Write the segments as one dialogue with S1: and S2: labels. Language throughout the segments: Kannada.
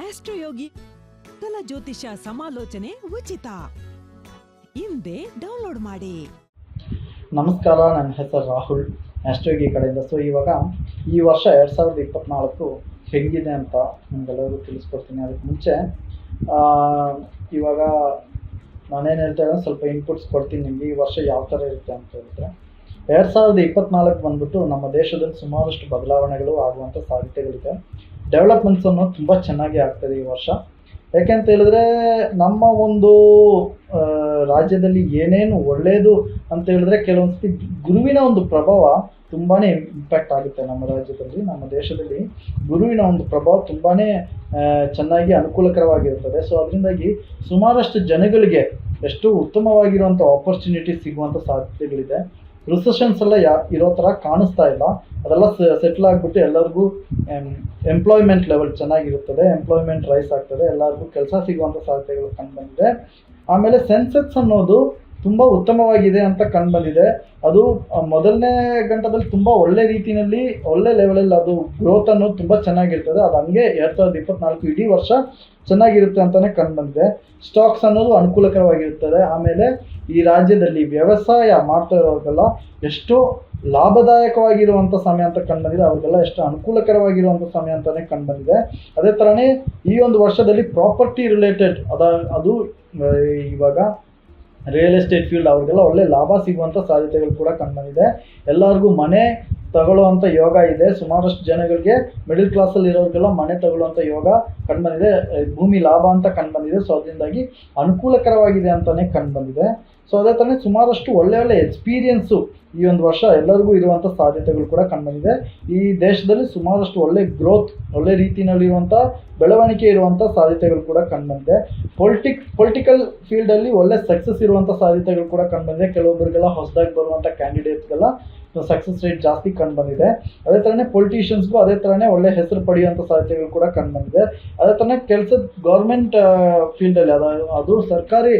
S1: ಆಸ್ಟ್ರೋಯೋಗಿ ಕಲ ಜ್ಯೋತಿಷ ಸಮಾಲೋಚನೆ ಉಚಿತ. ಹಿಂದೆ ಡೌನ್ಲೋಡ್ ಮಾಡಿ.
S2: ನಮಸ್ಕಾರ, ನನ್ನ ಹೆಸರು ರಾಹುಲ್ ಆಸ್ಟ್ರೋಗಿ ಕಡೆಯಿಂದ. ಸೊ ಇವಾಗ ಈ ವರ್ಷ ಎರಡು ಸಾವಿರದ ಇಪ್ಪತ್ನಾಲ್ಕು ಹೆಂಗಿದೆ ಅಂತ ನಿಮ್ಗೆಲ್ಲರಿಗೂ ತಿಳಿಸ್ಕೊಡ್ತೀನಿ. ಅದಕ್ಕೆ ಮುಂಚೆ ಇವಾಗ ನಾನೇನು ಹೇಳ್ತಾ ಇದ್ದೀನಿ ಸ್ವಲ್ಪ ಇನ್ಪುಟ್ಸ್ ಕೊಡ್ತೀನಿ ನಿಮಗೆ. ಈ ವರ್ಷ ಯಾವ ಥರ ಇರುತ್ತೆ ಅಂತ ಹೇಳಿದ್ರೆ, ಎರಡು ಸಾವಿರದ ಇಪ್ಪತ್ನಾಲ್ಕು ಬಂದ್ಬಿಟ್ಟು ನಮ್ಮ ದೇಶದಲ್ಲಿ ಸುಮಾರಷ್ಟು ಬದಲಾವಣೆಗಳು ಆಗುವಂಥ ಸಾಧ್ಯತೆಗಳಿದೆ. ಡೆವಲಪ್ಮೆಂಟ್ಸ್ ಅನ್ನೋದು ತುಂಬ ಚೆನ್ನಾಗಿ ಆಗ್ತದೆ ಈ ವರ್ಷ. ಯಾಕೆಂತ ಹೇಳಿದ್ರೆ ನಮ್ಮ ಒಂದು ರಾಜ್ಯದಲ್ಲಿ ಏನೇನು ಒಳ್ಳೆಯದು ಅಂತ ಹೇಳಿದ್ರೆ ಕೆಲವೊಂದು ಸತಿ ಗುರುವಿನ ಒಂದು ಪ್ರಭಾವ ತುಂಬಾ ಇಂಪ್ಯಾಕ್ಟ್ ಆಗುತ್ತೆ ನಮ್ಮ ರಾಜ್ಯದಲ್ಲಿ, ನಮ್ಮ ದೇಶದಲ್ಲಿ. ಗುರುವಿನ ಒಂದು ಪ್ರಭಾವ ತುಂಬಾ ಚೆನ್ನಾಗಿ ಅನುಕೂಲಕರವಾಗಿರುತ್ತದೆ. ಸೊ ಅದರಿಂದಾಗಿ ಸುಮಾರಷ್ಟು ಜನಗಳಿಗೆ ಎಷ್ಟು ಉತ್ತಮವಾಗಿರುವಂಥ ಆಪರ್ಚುನಿಟಿ ಸಿಗುವಂಥ ಸಾಧ್ಯತೆಗಳಿದೆ. ರಿಸೆಷನ್ಸ್ ಎಲ್ಲ ಯಾ ಇರೋ ಥರ ಕಾಣಿಸ್ತಾ ಇಲ್ಲ. ಅದೆಲ್ಲ ಸೆಟ್ಲ್ ಆಗಿಬಿಟ್ಟು ಎಲ್ಲರಿಗೂ ಎಂಪ್ಲಾಯ್ಮೆಂಟ್ ಲೆವೆಲ್ ಚೆನ್ನಾಗಿರುತ್ತದೆ. ಎಂಪ್ಲಾಯ್ಮೆಂಟ್ ರೈಸ್ ಆಗ್ತದೆ. ಎಲ್ಲರಿಗೂ ಕೆಲಸ ಸಿಗುವಂಥ ಸಾಧ್ಯತೆಗಳು ಕಂಡುಬಂದಿದೆ ಆಮೇಲೆ ಸೆನ್ಸೆಕ್ಸ್ ಅನ್ನೋದು ತುಂಬ ಉತ್ತಮವಾಗಿದೆ ಅಂತ ಕಂಡುಬಂದಿದೆ ಅದು ಮೊದಲನೇ ಗಂಟದಲ್ಲಿ ತುಂಬ ಒಳ್ಳೆ ರೀತಿಯಲ್ಲಿ, ಒಳ್ಳೆ ಲೆವೆಲಲ್ಲಿ ಅದು ಗ್ರೋತ್ ಅನ್ನೋದು ತುಂಬ ಚೆನ್ನಾಗಿರ್ತದೆ. ಅದು ಹಂಗೆ ಎರಡು ಸಾವಿರದ ಇಪ್ಪತ್ನಾಲ್ಕು ಇಡೀ ವರ್ಷ ಚೆನ್ನಾಗಿರುತ್ತೆ ಅಂತಲೇ ಕಂಡುಬಂದಿದೆ ಸ್ಟಾಕ್ಸ್ ಅನ್ನೋದು ಅನುಕೂಲಕರವಾಗಿರುತ್ತದೆ. ಆಮೇಲೆ ಈ ರಾಜ್ಯದಲ್ಲಿ ವ್ಯವಸಾಯ ಮಾಡ್ತಾ ಇರೋರಿಗೆಲ್ಲ ಎಷ್ಟು ಲಾಭದಾಯಕವಾಗಿರುವಂಥ ಸಮಯ ಅಂತ ಕಂಡುಬಂದಿದೆ ಅವ್ರಿಗೆಲ್ಲ ಎಷ್ಟು ಅನುಕೂಲಕರವಾಗಿರುವಂಥ ಸಮಯ ಅಂತಲೇ ಕಂಡುಬಂದಿದೆ ಅದೇ ಥರನೇ ಈ ಒಂದು ವರ್ಷದಲ್ಲಿ ಪ್ರಾಪರ್ಟಿ ರಿಲೇಟೆಡ್ ಅದ, ಅದು ಇವಾಗ ರಿಯಲ್ ಎಸ್ಟೇಟ್ ಫೀಲ್ಡ್ ಅವ್ರಿಗೆಲ್ಲ ಒಳ್ಳೆ ಲಾಭ ಸಿಗುವಂಥ ಸಾಧ್ಯತೆಗಳು ಕೂಡ ಕಂಡುಬಂದಿದೆ. ಎಲ್ಲರಿಗೂ ಮನೆ ತಗೊಳ್ಳುವಂಥ ಯೋಗ ಇದೆ. ಸುಮಾರಷ್ಟು ಜನಗಳಿಗೆ ಮಿಡಿಲ್ ಕ್ಲಾಸಲ್ಲಿ ಇರೋರಿಗೆಲ್ಲ ಮನೆ ತಗೊಳ್ಳುವಂಥ ಯೋಗ ಕಂಡುಬಂದಿದೆ. ಭೂಮಿ ಲಾಭ ಅಂತ ಕಂಡುಬಂದಿದೆ. ಸೊ ಅದರಿಂದಾಗಿ ಅನುಕೂಲಕರವಾಗಿದೆ ಅಂತಲೇ ಕಂಡುಬಂದಿದೆ. ಸೊ ಅದೇ ಥರನೇ ಸುಮಾರಷ್ಟು ಒಳ್ಳೆ ಒಳ್ಳೆ ಎಕ್ಸ್ಪೀರಿಯನ್ಸು ಈ ಒಂದು ವರ್ಷ ಎಲ್ಲರಿಗೂ ಇರುವಂಥ ಸಾಧ್ಯತೆಗಳು ಕೂಡ ಕಂಡುಬಂದಿದೆ. ಈ ದೇಶದಲ್ಲಿ ಸುಮಾರಷ್ಟು ಒಳ್ಳೆ ಗ್ರೋತ್ ಒಳ್ಳೆ ರೀತಿಯಲ್ಲಿ ರೀತಿಯಲ್ಲಿರುವಂಥ ಬೆಳವಣಿಗೆ ಇರುವಂಥ ಸಾಧ್ಯತೆಗಳು ಕೂಡ ಕಂಡುಬಂದಿದೆ. ಪೊಲಿಟಿಕ್ ಪೊಲಿಟಿಕಲ್ ಫೀಲ್ಡಲ್ಲಿ ಒಳ್ಳೆ ಸಕ್ಸಸ್ ಇರುವಂಥ ಸಾಧ್ಯತೆಗಳು ಕೂಡ ಕಂಡುಬಂದಿದೆ. ಕೆಲವೊಬ್ಬರಿಗೆಲ್ಲ ಹೊಸದಾಗಿ ಬರುವಂಥ ಕ್ಯಾಂಡಿಡೇಟ್ಸ್ಗೆಲ್ಲ ಸಕ್ಸಸ್ ರೇಟ್ ಜಾಸ್ತಿ ಕಂಡುಬಂದಿದೆ. ಅದೇ ಥರನೇ ಪೊಲಿಟಿಷಿಯನ್ಸ್ಗೂ ಅದೇ ಥರನೇ ಒಳ್ಳೆ ಹೆಸರು ಪಡೆಯುವಂಥ ಸಾಧ್ಯತೆಗಳು ಕೂಡ ಕಂಡುಬಂದಿದೆ. ಅದೇ ಥರನೇ ಕೆಲಸದ ಗೌರ್ಮೆಂಟ್ ಫೀಲ್ಡಲ್ಲಿ ಅದು ಅದು ಸರ್ಕಾರಿ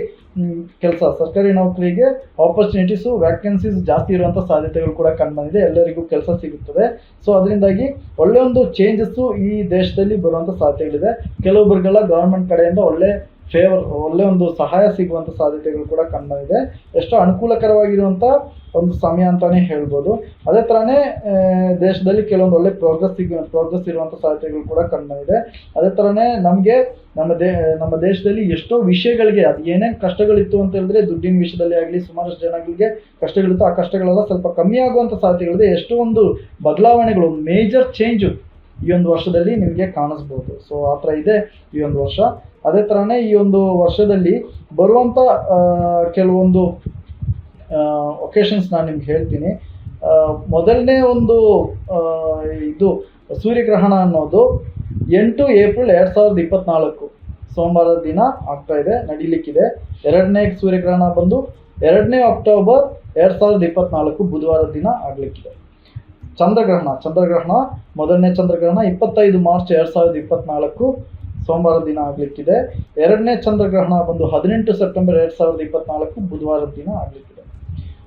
S2: ಕೆಲಸ. ಸರ್ಕಾರಿ ನೌಕರಿಗೆ ಆಪರ್ಚುನಿಟೀಸು ವ್ಯಾಕೆನ್ಸೀಸ್ ಜಾಸ್ತಿ ಇರುವಂಥ ಸಾಧ್ಯತೆಗಳು ಕೂಡ ಕಂಡುಬಂದಿದೆ ಎಲ್ಲರಿಗೂ ಕೆಲಸ ಸಿಗುತ್ತದೆ. ಸೊ ಅದರಿಂದಾಗಿ ಒಳ್ಳೆಯ ಒಂದು ಚೇಂಜಸ್ಸು ಈ ದೇಶದಲ್ಲಿ ಬರುವಂಥ ಸಾಧ್ಯತೆಗಳಿದೆ. ಕೆಲವೊಬ್ಬರಿಗೆಲ್ಲ ಗೌರ್ಮೆಂಟ್ ಕಡೆಯಿಂದ ಒಳ್ಳೆ ಫೇವರ್ ಒಳ್ಳೆ ಒಂದು ಸಹಾಯ ಸಿಗುವಂಥ ಸಾಧ್ಯತೆಗಳು ಕೂಡ ಕಂಡುಬಂದಿದೆ ಎಷ್ಟೋ ಅನುಕೂಲಕರವಾಗಿರುವಂಥ ಒಂದು ಸಮಯ ಅಂತಲೇ ಹೇಳ್ಬೋದು. ಅದೇ ಥರನೇ ದೇಶದಲ್ಲಿ ಕೆಲವೊಂದು ಒಳ್ಳೆ ಪ್ರೋಗ್ರೆಸ್ ಸಿಗ ಪ್ರೋಗ್ರೆಸ್ ಇರುವಂಥ ಸಾಧ್ಯತೆಗಳು ಕೂಡ ಕಂಡುಬಂದಿದೆ ಅದೇ ಥರನೇ ನಮಗೆ ನಮ್ಮ ದೇ, ನಮ್ಮ ದೇಶದಲ್ಲಿ ಎಷ್ಟೋ ವಿಷಯಗಳಿಗೆ, ಅದು ಏನೇನು ಕಷ್ಟಗಳಿತ್ತು ಅಂತ ಹೇಳಿದ್ರೆ ದುಡ್ಡಿನ ವಿಷಯದಲ್ಲಿ ಆಗಲಿ, ಸುಮಾರಷ್ಟು ಜನಗಳಿಗೆ ಕಷ್ಟಗಳಿತ್ತು. ಆ ಕಷ್ಟಗಳೆಲ್ಲ ಸ್ವಲ್ಪ ಕಮ್ಮಿ ಆಗುವಂಥ ಸಾಧ್ಯತೆಗಳಿದೆ. ಎಷ್ಟೋ ಒಂದು ಬದಲಾವಣೆಗಳು ಮೇಜರ್ ಚೇಂಜು ಈ ಒಂದು ವರ್ಷದಲ್ಲಿ ನಿಮಗೆ ಕಾಣಿಸ್ಬೋದು. ಸೊ ಆ ಥರ ಇದೆ ಈ ಒಂದು ವರ್ಷ. ಅದೇ ಥರನೇ ಈ ಒಂದು ವರ್ಷದಲ್ಲಿ ಬರುವಂಥ ಕೆಲವೊಂದು ಒಕೇಶನ್ಸ್ ನಾನು ನಿಮ್ಗೆ ಹೇಳ್ತೀನಿ. ಮೊದಲನೇ ಒಂದು ಇದು ಸೂರ್ಯಗ್ರಹಣ ಅನ್ನೋದು ಎಂಟು ಏಪ್ರಿಲ್ ಎರಡು ಸಾವಿರದ ಇಪ್ಪತ್ನಾಲ್ಕು. ಸೋಮವಾರದ ದಿನ ಆಗ್ತಾ ಇದೆ, ನಡೀಲಿಕ್ಕಿದೆ. ಎರಡನೇ ಸೂರ್ಯಗ್ರಹಣ ಬಂದು ಎರಡನೇ ಅಕ್ಟೋಬರ್ ಎರಡು ಸಾವಿರದ ಇಪ್ಪತ್ನಾಲ್ಕು ಬುಧವಾರದ ದಿನ ಆಗಲಿಕ್ಕಿದೆ. ಚಂದ್ರಗ್ರಹಣ ಚಂದ್ರಗ್ರಹಣ, ಮೊದಲನೇ ಚಂದ್ರಗ್ರಹಣ ಇಪ್ಪತ್ತೈದು ಮಾರ್ಚ್ ಎರಡು ಸಾವಿರದ ಇಪ್ಪತ್ನಾಲ್ಕು. ಸೋಮವಾರದ ದಿನ ಆಗಲಿಕ್ಕಿದೆ. ಎರಡನೇ ಚಂದ್ರಗ್ರಹಣ ಬಂದು ಹದಿನೆಂಟು ಸೆಪ್ಟೆಂಬರ್ ಎರಡು ಸಾವಿರದ ಇಪ್ಪತ್ನಾಲ್ಕು ಬುಧವಾರದ ದಿನ ಆಗಲಿಕ್ಕಿದೆ.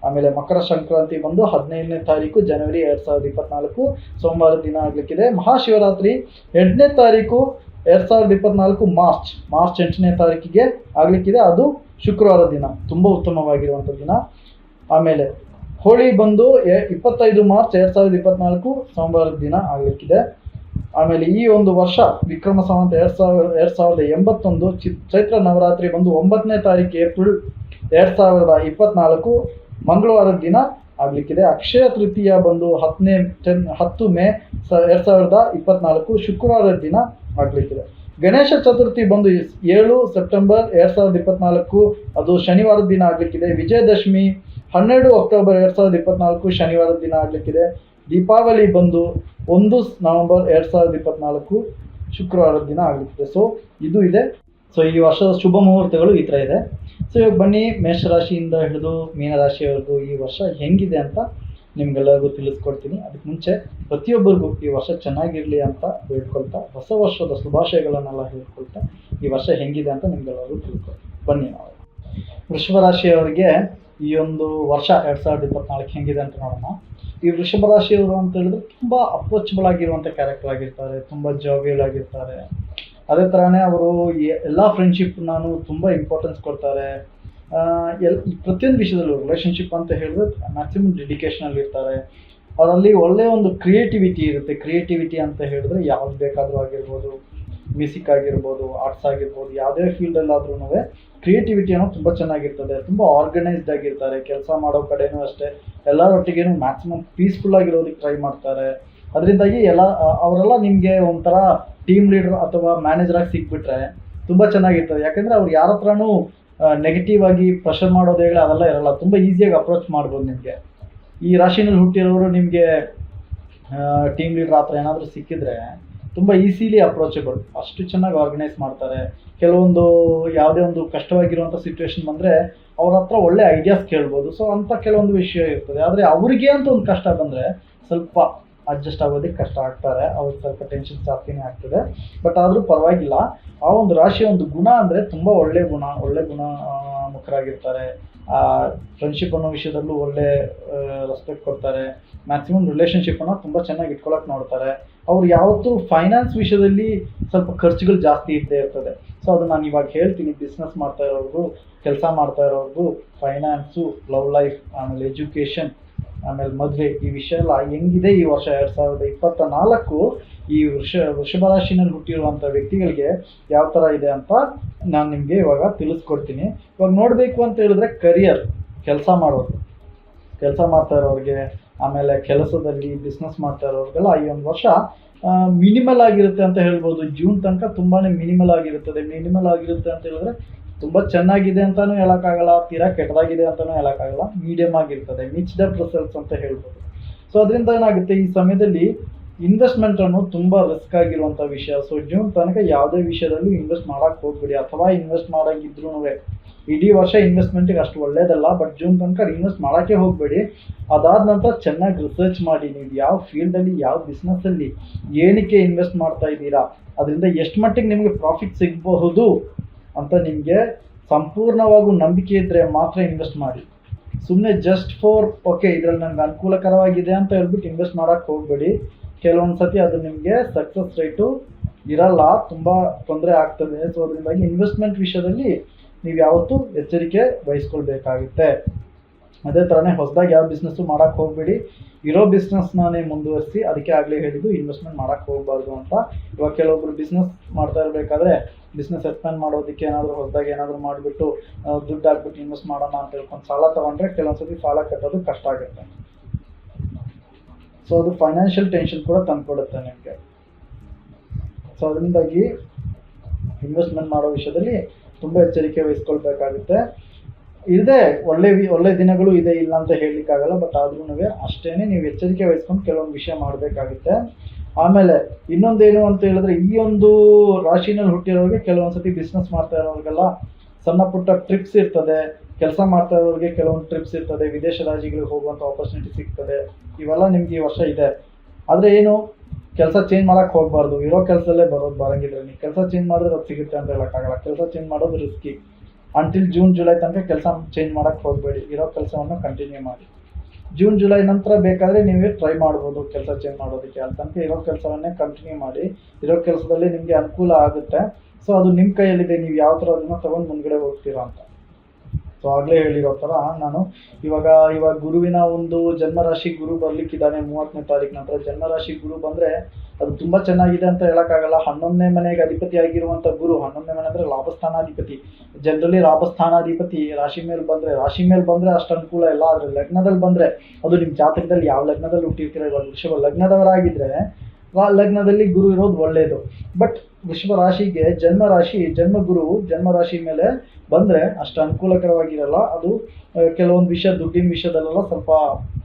S2: ಆಮೇಲೆ ಮಕರ ಸಂಕ್ರಾಂತಿ ಬಂದು ಹದಿನೈದನೇ ತಾರೀಕು ಜನವರಿ ಎರಡು ಸಾವಿರದ ಇಪ್ಪತ್ನಾಲ್ಕು ಸೋಮವಾರ ದಿನ ಆಗಲಿಕ್ಕಿದೆ. ಮಹಾಶಿವರಾತ್ರಿ ಎಂಟನೇ ತಾರೀಕು ಎರಡು ಸಾವಿರದ ಇಪ್ಪತ್ನಾಲ್ಕು ಮಾರ್ಚ್ ಮಾರ್ಚ್ ಎಂಟನೇ ತಾರೀಕಿಗೆ ಆಗಲಿಕ್ಕಿದೆ. ಅದು ಶುಕ್ರವಾರ ದಿನ, ತುಂಬ ಉತ್ತಮವಾಗಿರುವಂಥ ದಿನ. ಆಮೇಲೆ ಹೋಳಿ ಬಂದು ಎ- ಇಪ್ಪತ್ತೈದು ಮಾರ್ಚ್ ಎರಡು ಸಾವಿರದ ಇಪ್ಪತ್ನಾಲ್ಕು ಸೋಮವಾರದ ದಿನ ಆಗಲಿಕ್ಕಿದೆ. ಆಮೇಲೆ ಈ ಒಂದು ವರ್ಷ ವಿಕ್ರಮ ಸಂವತ್ ಎರಡು ಸಾವಿರ, ಎರಡು ಸಾವಿರದ ಎಂಬತ್ತೊಂದು ಚೈತ್ರ ನವರಾತ್ರಿ ಬಂದು ಒಂಬತ್ತನೇ ತಾರೀಕು ಏಪ್ರಿಲ್ ಎರಡು ಸಾವಿರದ ಇಪ್ಪತ್ನಾಲ್ಕು ಮಂಗಳವಾರದ ದಿನ ಆಗಲಿಕ್ಕಿದೆ. ಅಕ್ಷಯ ತೃತೀಯ ಬಂದು ಹತ್ತನೇ, ಟೆನ್, ಹತ್ತು ಮೇ ಸ, ಎರಡು ಸಾವಿರದ ಇಪ್ಪತ್ನಾಲ್ಕು ಶುಕ್ರವಾರದ ದಿನ ಆಗಲಿಕ್ಕಿದೆ. ಗಣೇಶ ಚತುರ್ಥಿ ಬಂದು ಏಳು ಸೆಪ್ಟೆಂಬರ್ ಎರಡು ಸಾವಿರದ ಇಪ್ಪತ್ನಾಲ್ಕು, ಅದು ಶನಿವಾರದ ದಿನ ಆಗಲಿಕ್ಕಿದೆ. ವಿಜಯದಶಮಿ ಹನ್ನೆರಡು ಅಕ್ಟೋಬರ್ ಎರಡು ಸಾವಿರದ ಇಪ್ಪತ್ನಾಲ್ಕು ಶನಿವಾರದ ದಿನ ಆಗಲಿಕ್ಕಿದೆ. ದೀಪಾವಳಿ ಬಂದು ಒಂದು ನವೆಂಬರ್ ಎರಡು ಸಾವಿರದ ಇಪ್ಪತ್ನಾಲ್ಕು ಶುಕ್ರವಾರದ ದಿನ ಆಗುತ್ತೆ ಸೊ ಇದು ಇದೆ. ಸೊ ಈ ವರ್ಷದ ಶುಭ ಮುಹೂರ್ತಗಳು ಈ ಥರ ಇದೆ. ಸೊ ಇವಾಗ ಬನ್ನಿ, ಮೇಷರಾಶಿಯಿಂದ ಹಿಡಿದು ಮೀನರಾಶಿಯವರೆಗೂ ಈ ವರ್ಷ ಹೆಂಗಿದೆ ಅಂತ ನಿಮ್ಗೆಲ್ಲರಿಗೂ ತಿಳಿಸ್ಕೊಡ್ತೀನಿ. ಅದಕ್ಕೆ ಮುಂಚೆ ಪ್ರತಿಯೊಬ್ಬರಿಗೂ ಈ ವರ್ಷ ಚೆನ್ನಾಗಿರಲಿ ಅಂತ ಹೇಳ್ಕೊಳ್ತಾ, ಹೊಸ ವರ್ಷದ ಶುಭಾಶಯಗಳನ್ನೆಲ್ಲ ಹೇಳ್ಕೊಳ್ತಾ ಈ ವರ್ಷ ಹೆಂಗಿದೆ ಅಂತ ನಿಮ್ಗೆಲ್ಲರಿಗೂ ತಿಳ್ಕೊಳ್ತೀನಿ. ಬನ್ನಿ ನಾವು. ವೃಷಭ ರಾಶಿಯವರಿಗೆ ಈ ಒಂದು ವರ್ಷ ಎರಡು ಸಾವಿರದ ಇಪ್ಪತ್ನಾಲ್ಕು ಹೆಂಗಿದೆ ಅಂತ ನೋಡೋಣ. ಈ ವೃಷಭ ರಾಶಿಯವರು ಅಂತ ಹೇಳಿದ್ರೆ ತುಂಬ ಅಪ್ರೋಚಬಲ್ ಆಗಿರುವಂಥ ಕ್ಯಾರೆಕ್ಟರ್ ಆಗಿರ್ತಾರೆ, ತುಂಬ ಜಾವಿಯಲ್ ಆಗಿರ್ತಾರೆ. ಅದೇ ಥರನೇ ಅವರು ಎಲ್ಲ ಫ್ರೆಂಡ್ಶಿಪ್ ನಾನು ತುಂಬ ಇಂಪಾರ್ಟೆನ್ಸ್ ಕೊಡ್ತಾರೆ. ಎಲ್, ಪ್ರತಿಯೊಂದು ವಿಷಯದಲ್ಲೂ ರಿಲೇಷನ್ಶಿಪ್ ಅಂತ ಹೇಳಿದ್ರೆ ಮ್ಯಾಕ್ಸಿಮಮ್ ಡೆಡಿಕೇಶನಲ್ಲಿ ಇರ್ತಾರೆ. ಅವರಲ್ಲಿ ಒಳ್ಳೆಯ ಒಂದು ಕ್ರಿಯೇಟಿವಿಟಿ ಇರುತ್ತೆ ಕ್ರಿಯೇಟಿವಿಟಿ ಅಂತ ಹೇಳಿದ್ರೆ ಯಾವ್ದು ಬೇಕಾದರೂ ಆಗಿರ್ಬೋದು. ಮ್ಯೂಸಿಕ್ ಆಗಿರ್ಬೋದು ಆರ್ಟ್ಸ್ ಆಗಿರ್ಬೋದು, ಯಾವುದೇ ಫೀಲ್ಡಲ್ಲಾದ್ರೂ ಕ್ರಿಯೇಟಿವಿಟಿ ಅನ್ನೋದು ತುಂಬ ಚೆನ್ನಾಗಿರ್ತದೆ. ತುಂಬ ಆರ್ಗನೈಸ್ಡ್ ಆಗಿರ್ತಾರೆ. ಕೆಲಸ ಮಾಡೋ ಕಡೆನೂ ಅಷ್ಟೇ. ಎಲ್ಲರೊಟ್ಟಿಗೇನು ಮ್ಯಾಕ್ಸಿಮಮ್ ಪೀಸ್ಫುಲ್ ಆಗಿರೋದಕ್ಕೆ ಟ್ರೈ ಮಾಡ್ತಾರೆ. ಅದರಿಂದಾಗಿ ಎಲ್ಲ, ಅವರೆಲ್ಲ ನಿಮಗೆ ಒಂಥರ ಟೀಮ್ ಲೀಡರ್ ಅಥವಾ ಮ್ಯಾನೇಜರ್ ಆಗಿ ಸಿಕ್ಬಿಟ್ರೆ ತುಂಬ ಚೆನ್ನಾಗಿರ್ತದೆ. ಯಾಕಂದರೆ ಅವ್ರು ಯಾರ ಹತ್ರನೂ ನೆಗೆಟಿವ್ ಆಗಿ ಪ್ರೆಷರ್ ಮಾಡೋದು ಹೇಳಿ ಅದೆಲ್ಲ ಇರಲ್ಲ. ತುಂಬ ಈಸಿಯಾಗಿ ಅಪ್ರೋಚ್ ಮಾಡ್ಬೋದು ನಿಮಗೆ. ಈ ರಾಶಿನಲ್ಲಿ ಹುಟ್ಟಿರೋರು ನಿಮಗೆ ಟೀಮ್ ಲೀಡರ್ ಥರ ಏನಾದರೂ ಸಿಕ್ಕಿದ್ರೆ ತುಂಬ ಈಸಿಲಿ ಅಪ್ರೋಚಬಲ್ ಅಷ್ಟು ಚೆನ್ನಾಗಿ ಆರ್ಗನೈಸ್ ಮಾಡ್ತಾರೆ. ಕೆಲವೊಂದು ಯಾವುದೇ ಒಂದು ಕಷ್ಟವಾಗಿರುವಂಥ ಸಿಚುವೇಶನ್ ಬಂದರೆ ಅವ್ರ ಹತ್ರ ಒಳ್ಳೆ ಐಡಿಯಾಸ್ ಕೇಳ್ಬೋದು. ಸೊ ಅಂಥ ಕೆಲವೊಂದು ವಿಷಯ ಇರ್ತದೆ. ಆದರೆ ಅವರಿಗೆ ಅಂತ ಒಂದು ಕಷ್ಟ ಬಂದರೆ ಸ್ವಲ್ಪ ಅಡ್ಜಸ್ಟ್ ಆಗೋದಕ್ಕೆ ಕಷ್ಟ ಆಗ್ತಾರೆ. ಅವ್ರಿಗೆ ಸ್ವಲ್ಪ ಟೆನ್ಷನ್ ಜಾಸ್ತಿನೇ ಆಗ್ತದೆ. ಬಟ್ ಆದರೂ ಪರವಾಗಿಲ್ಲ. ಆ ಒಂದು ರಾಶಿಯ ಒಂದು ಗುಣ ಅಂದರೆ ತುಂಬ ಒಳ್ಳೆ ಗುಣ ಒಳ್ಳೆ ಗುಣ ಮುಖರಾಗಿರ್ತಾರೆ ಫ್ರೆಂಡ್ಶಿಪ್ ಅನ್ನೋ ವಿಷಯದಲ್ಲೂ ಒಳ್ಳೆ ರೆಸ್ಪೆಕ್ಟ್ ಕೊಡ್ತಾರೆ. ಮ್ಯಾಕ್ಸಿಮಮ್ ರಿಲೇಷನ್ಶಿಪ್ಪನ್ನು ತುಂಬ ಚೆನ್ನಾಗಿ ಇಟ್ಕೊಳಕ್ಕೆ ನೋಡ್ತಾರೆ. ಅವ್ರು ಯಾವತ್ತೂ ಫೈನಾನ್ಸ್ ವಿಷಯದಲ್ಲಿ ಸ್ವಲ್ಪ ಖರ್ಚುಗಳು ಜಾಸ್ತಿ ಇದ್ದೇ ಇರ್ತದೆ. ಸೊ ಅದು ನಾನು ಇವಾಗ ಹೇಳ್ತೀನಿ ಬಿಸ್ನೆಸ್ ಮಾಡ್ತಾ ಇರೋರ್ಗು ಕೆಲಸ ಮಾಡ್ತಾ ಇರೋರ್ಗು ಫೈನಾನ್ಸು ಲವ್ ಲೈಫ್ ಆಮೇಲೆ ಎಜುಕೇಷನ್ ಆಮೇಲೆ ಮದುವೆ, ಈ ವಿಷಯ ಎಲ್ಲ ಹೆಂಗಿದೆ ಈ ವರ್ಷ ಎರಡು ಸಾವಿರದ ಇಪ್ಪತ್ತ ನಾಲ್ಕು ಈ ವೃಷ, ವೃಷಭ ರಾಶಿನಲ್ಲಿ ಹುಟ್ಟಿರುವಂಥ ವ್ಯಕ್ತಿಗಳಿಗೆ ಯಾವ ಥರ ಇದೆ ಅಂತ ನಾನು ನಿಮಗೆ ಇವಾಗ ತಿಳಿಸ್ಕೊಡ್ತೀನಿ. ಇವಾಗ ನೋಡಬೇಕು ಅಂತ ಹೇಳಿದ್ರೆ ಕರಿಯರ್ ಕೆಲಸ ಮಾಡೋದು. ಕೆಲಸ ಮಾಡ್ತಾ ಇರೋರಿಗೆ, ಆಮೇಲೆ ಕೆಲಸದಲ್ಲಿ ಬಿಸ್ನೆಸ್ ಮಾಡ್ತಾ ಇರೋರಿಗೆಲ್ಲ ಈ ಒಂದು ವರ್ಷ ಮಿನಿಮಲ್ ಆಗಿರುತ್ತೆ ಅಂತ ಹೇಳ್ಬೋದು. ಜೂನ್ ತನಕ ತುಂಬಾ ಮಿನಿಮಲ್ ಆಗಿರುತ್ತದೆ. ಮಿನಿಮಲ್ ಆಗಿರುತ್ತೆ ಅಂತ ಹೇಳಿದ್ರೆ ತುಂಬ ಚೆನ್ನಾಗಿದೆ ಅಂತಲೂ ಹೇಳೋಕ್ಕಾಗಲ್ಲ, ತೀರಾ ಕೆಟ್ಟದಾಗಿದೆ ಅಂತಲೂ ಹೇಳೋಕ್ಕಾಗಲ್ಲ ಮೀಡಿಯಮ್ ಆಗಿರ್ತದೆ ಮಿಚ್ಡ್ ಅಪ್ ರಿಸಲ್ಟ್ಸ್ ಅಂತ ಹೇಳ್ಬೋದು. ಸೊ ಅದರಿಂದ ಏನಾಗುತ್ತೆ, ಈ ಸಮಯದಲ್ಲಿ ಇನ್ವೆಸ್ಟ್ಮೆಂಟ್ ಅನ್ನು ತುಂಬ ರಿಸ್ಕ್ ಆಗಿರುವಂತ ವಿಷಯ. ಸೊ ಜೂನ್ ತನಕ ಯಾವುದೇ ವಿಷಯದಲ್ಲೂ ಇನ್ವೆಸ್ಟ್ ಮಾಡೋಕ್ಕೆ ಹೋಗ್ಬೇಡಿ. ಅಥವಾ ಇನ್ವೆಸ್ಟ್ ಮಾಡೋಂಗಿದ್ರೂ ಇಡೀ ವರ್ಷ ಇನ್ವೆಸ್ಟ್ಮೆಂಟಿಗೆ ಅಷ್ಟು ಒಳ್ಳೇದಲ್ಲ ಬಟ್ ಜೂನ್ ತನಕ ಇನ್ವೆಸ್ಟ್ ಮಾಡೋಕ್ಕೆ ಹೋಗಬೇಡಿ. ಅದಾದ ನಂತರ ಚೆನ್ನಾಗಿ ರಿಸರ್ಚ್ ಮಾಡಿ ನೀವು ಯಾವ ಫೀಲ್ಡಲ್ಲಿ ಯಾವ ಬಿಸ್ನೆಸ್ಸಲ್ಲಿ ಏನಕ್ಕೆ ಇನ್ವೆಸ್ಟ್ ಮಾಡ್ತಾ ಇದ್ದೀರಾ, ಅದರಿಂದ ಎಷ್ಟು ಮಟ್ಟಿಗೆ ನಿಮಗೆ ಪ್ರಾಫಿಟ್ ಸಿಗಬಹುದು ಅಂತ ನಿಮಗೆ ಸಂಪೂರ್ಣವಾಗೂ ನಂಬಿಕೆ ಇದ್ದರೆ ಮಾತ್ರ ಇನ್ವೆಸ್ಟ್ ಮಾಡಿ. ಸುಮ್ಮನೆ ಜಸ್ಟ್ ಫಾರ್ ಓಕೆ ಇದರಲ್ಲಿ ನನಗೆ ಅನುಕೂಲಕರವಾಗಿದೆ ಅಂತ ಹೇಳ್ಬಿಟ್ಟು ಇನ್ವೆಸ್ಟ್ ಮಾಡೋಕ್ಕೆ ಹೋಗಬೇಡಿ. ಕೆಲವೊಂದು ಸತಿ ಅದು ನಿಮಗೆ ಸಕ್ಸಸ್ ರೇಟು ಇರಲ್ಲ, ತುಂಬ ತೊಂದರೆ ಆಗ್ತದೆ. ಸೊ ಅದರಿಂದಾಗಿ ಇನ್ವೆಸ್ಟ್ಮೆಂಟ್ ವಿಷಯದಲ್ಲಿ ನೀವು ಯಾವತ್ತೂ ಎಚ್ಚರಿಕೆ ವಹಿಸ್ಕೊಳ್ಬೇಕಾಗುತ್ತೆ. ಅದೇ ಥರನೇ ಹೊಸದಾಗಿ ಯಾವ ಬಿಸ್ನೆಸ್ಸು ಮಾಡೋಕ್ಕೆ ಹೋಗಬೇಡಿ. ಇರೋ ಬಿಸ್ನೆಸ್ನೇ ಮುಂದುವರಿಸಿ, ಅದಕ್ಕೆ ಆಗಲೇ ಹೇಳಿದ್ದು ಇನ್ವೆಸ್ಟ್ಮೆಂಟ್ ಮಾಡೋಕ್ಕೆ ಹೋಗಬಾರ್ದು ಅಂತ. ಇವಾಗ ಕೆಲವೊಬ್ರು ಬಿಸ್ನೆಸ್ ಮಾಡ್ತಾ ಇರಬೇಕಾದ್ರೆ ಬಿಸ್ನೆಸ್ ಎಕ್ಸ್ಪ್ಯಾಂಡ್ ಮಾಡೋದಕ್ಕೆ ಏನಾದರೂ ಹೊಸದಾಗಿ ಏನಾದರೂ ಮಾಡಿಬಿಟ್ಟು ದುಡ್ಡು ಹಾಕ್ಬಿಟ್ಟು ಇನ್ವೆಸ್ಟ್ ಮಾಡೋಣ ಅಂತ ಹೇಳ್ಕೊಂಡು ಸಾಲ ತೊಗೊಂಡ್ರೆ ಕೆಲವೊಂದು ಸತಿ ಸಾಲ ಕಟ್ಟೋದು ಕಷ್ಟ ಆಗುತ್ತೆ. ಸೊ ಅದು ಫೈನಾನ್ಷಿಯಲ್ ಟೆನ್ಷನ್ ಕೂಡ ತಂದ್ಕೊಡುತ್ತೆ ನಿಮಗೆ. ಸೊ ಅದರಿಂದಾಗಿ ಇನ್ವೆಸ್ಟ್ಮೆಂಟ್ ಮಾಡೋ ವಿಷಯದಲ್ಲಿ ತುಂಬ ಎಚ್ಚರಿಕೆ ವಹಿಸ್ಕೊಳ್ಬೇಕಾಗುತ್ತೆ. ಇದೆ ಒಳ್ಳೆ ಒಳ್ಳೆ ದಿನಗಳು ಇದೆ ಇಲ್ಲ ಅಂತ ಹೇಳಲಿಕ್ಕಾಗಲ್ಲ ಬಟ್ ಆದ್ರೂ ಅಷ್ಟೇ ನೀವು ಎಚ್ಚರಿಕೆ ವಹಿಸ್ಕೊಂಡು ಕೆಲವೊಂದು ವಿಷಯ ಮಾಡಬೇಕಾಗುತ್ತೆ. ಆಮೇಲೆ ಇನ್ನೊಂದೇನು ಅಂತ ಹೇಳಿದ್ರೆ, ಈ ಒಂದು ರಾಶಿನಲ್ಲಿ ಹುಟ್ಟಿರೋರಿಗೆ ಕೆಲವೊಂದು ಸತಿ ಬಿಸ್ನೆಸ್ ಮಾಡ್ತಾ ಇರೋರಿಗೆಲ್ಲ ಸಣ್ಣ ಪುಟ್ಟ ಟ್ರಿಪ್ಸ್ ಇರ್ತದೆ. ಕೆಲಸ ಮಾಡ್ತಾ ಇರೋರಿಗೆ ಕೆಲವೊಂದು ಟ್ರಿಪ್ಸ್ ಇರ್ತದೆ. ವಿದೇಶ ರಾಜ್ಯಗಳಿಗೆ ಹೋಗುವಂಥ ಆಪರ್ಚುನಿಟಿ ಸಿಗ್ತದೆ. ಇವೆಲ್ಲ ನಿಮ್ಗೆ ಈ ವರ್ಷ ಇದೆ. ಆದರೆ ಏನು, ಕೆಲಸ ಚೇಂಜ್ ಮಾಡೋಕ್ಕೆ ಹೋಗಬಾರ್ದು. ಇರೋ ಕೆಲಸದಲ್ಲೇ ಬರೋದು, ಬರಂಗಿದ್ರೆ. ನೀವು ಕೆಲಸ ಚೇಂಜ್ ಮಾಡಿದ್ರೆ ಅದು ಸಿಗುತ್ತೆ ಅಂತ ಹೇಳೋಕ್ಕಾಗಲ್ಲ. ಕೆಲಸ ಚೇಂಜ್ ಮಾಡೋದು ರಿಸ್ಕಿ ಅಂಟಿಲ್ ಜೂನ್ ಜುಲೈ ತನಕ ಕೆಲಸ ಚೇಂಜ್ ಮಾಡೋಕ್ಕೆ ಹೋಗಬೇಡಿ. ಇರೋ ಕೆಲಸವನ್ನು ಕಂಟಿನ್ಯೂ ಮಾಡಿ. ಜೂನ್ ಜುಲೈ ನಂತರ ಬೇಕಾದರೆ ನೀವೇ ಟ್ರೈ ಮಾಡ್ಬೋದು ಕೆಲಸ ಚೇಂಜ್ ಮಾಡೋದಕ್ಕೆ. ಅಲ್ಲಿ ಇರೋ ಕೆಲಸವನ್ನೇ ಕಂಟಿನ್ಯೂ ಮಾಡಿ. ಇರೋ ಕೆಲಸದಲ್ಲಿ ನಿಮಗೆ ಅನುಕೂಲ ಆಗುತ್ತೆ. ಸೊ ಅದು ನಿಮ್ಮ ಕೈಯಲ್ಲಿದೆ. ನೀವು ಯಾವ ಥರ ಅದನ್ನು ತೊಗೊಂಡು ಮುಂದ್ಗಡೆ ಹೋಗ್ತೀರಾ ಅಂತ. ಸೊ ಆಗಲೇ ಹೇಳಿರೋ ಥರ ನಾನು ಇವಾಗ ಇವಾಗ ಗುರುವಿನ ಒಂದು ಜನ್ಮರಾಶಿ ಗುರು ಬರ್ಲಿಕ್ಕಿದ್ದಾನೆ ಮೂವತ್ತನೇ ತಾರೀಕು ನಂತರ. ಜನ್ಮರಾಶಿ ಗುರು ಬಂದರೆ ಅದು ತುಂಬ ಚೆನ್ನಾಗಿದೆ ಅಂತ ಹೇಳೋಕ್ಕಾಗಲ್ಲ. ಹನ್ನೊಂದನೇ ಮನೆಗೆ ಅಧಿಪತಿ ಆಗಿರುವಂಥ ಗುರು, ಹನ್ನೊಂದನೇ ಮನೆ ಅಂದರೆ ಲಾಭಸ್ಥಾನಾಧಿಪತಿ. ಜನರಲಿ ಲಾಭಸ್ಥಾನಾಧಿಪತಿ ರಾಶಿ ಮೇಲೆ ಬಂದರೆ, ರಾಶಿ ಮೇಲೆ ಬಂದರೆ ಅಷ್ಟು ಅನುಕೂಲ ಇಲ್ಲ. ಆದರೆ ಲಗ್ನದಲ್ಲಿ ಬಂದರೆ, ಅದು ನಿಮ್ಮ ಜಾತಕದಲ್ಲಿ ಯಾವ ಲಗ್ನದಲ್ಲಿ ಹುಟ್ಟಿರ್ತೀರ, ಇವಾಗ ವೃಷಭ ಲಗ್ನದವರಾಗಿದ್ದರೆ ಆ ಲಗ್ನದಲ್ಲಿ ಗುರು ಇರೋದು ಒಳ್ಳೆಯದು ಬಟ್ ವೃಷಭ ರಾಶಿಗೆ ಜನ್ಮ ರಾಶಿ, ಜನ್ಮ ಗುರು ಜನ್ಮ ರಾಶಿ ಮೇಲೆ ಬಂದರೆ ಅಷ್ಟು ಅನುಕೂಲಕರವಾಗಿರಲ್ಲ. ಅದು ಕೆಲವೊಂದು ವಿಷಯ ದುಡ್ಡಿನ ವಿಷಯದಲ್ಲೆಲ್ಲ ಸ್ವಲ್ಪ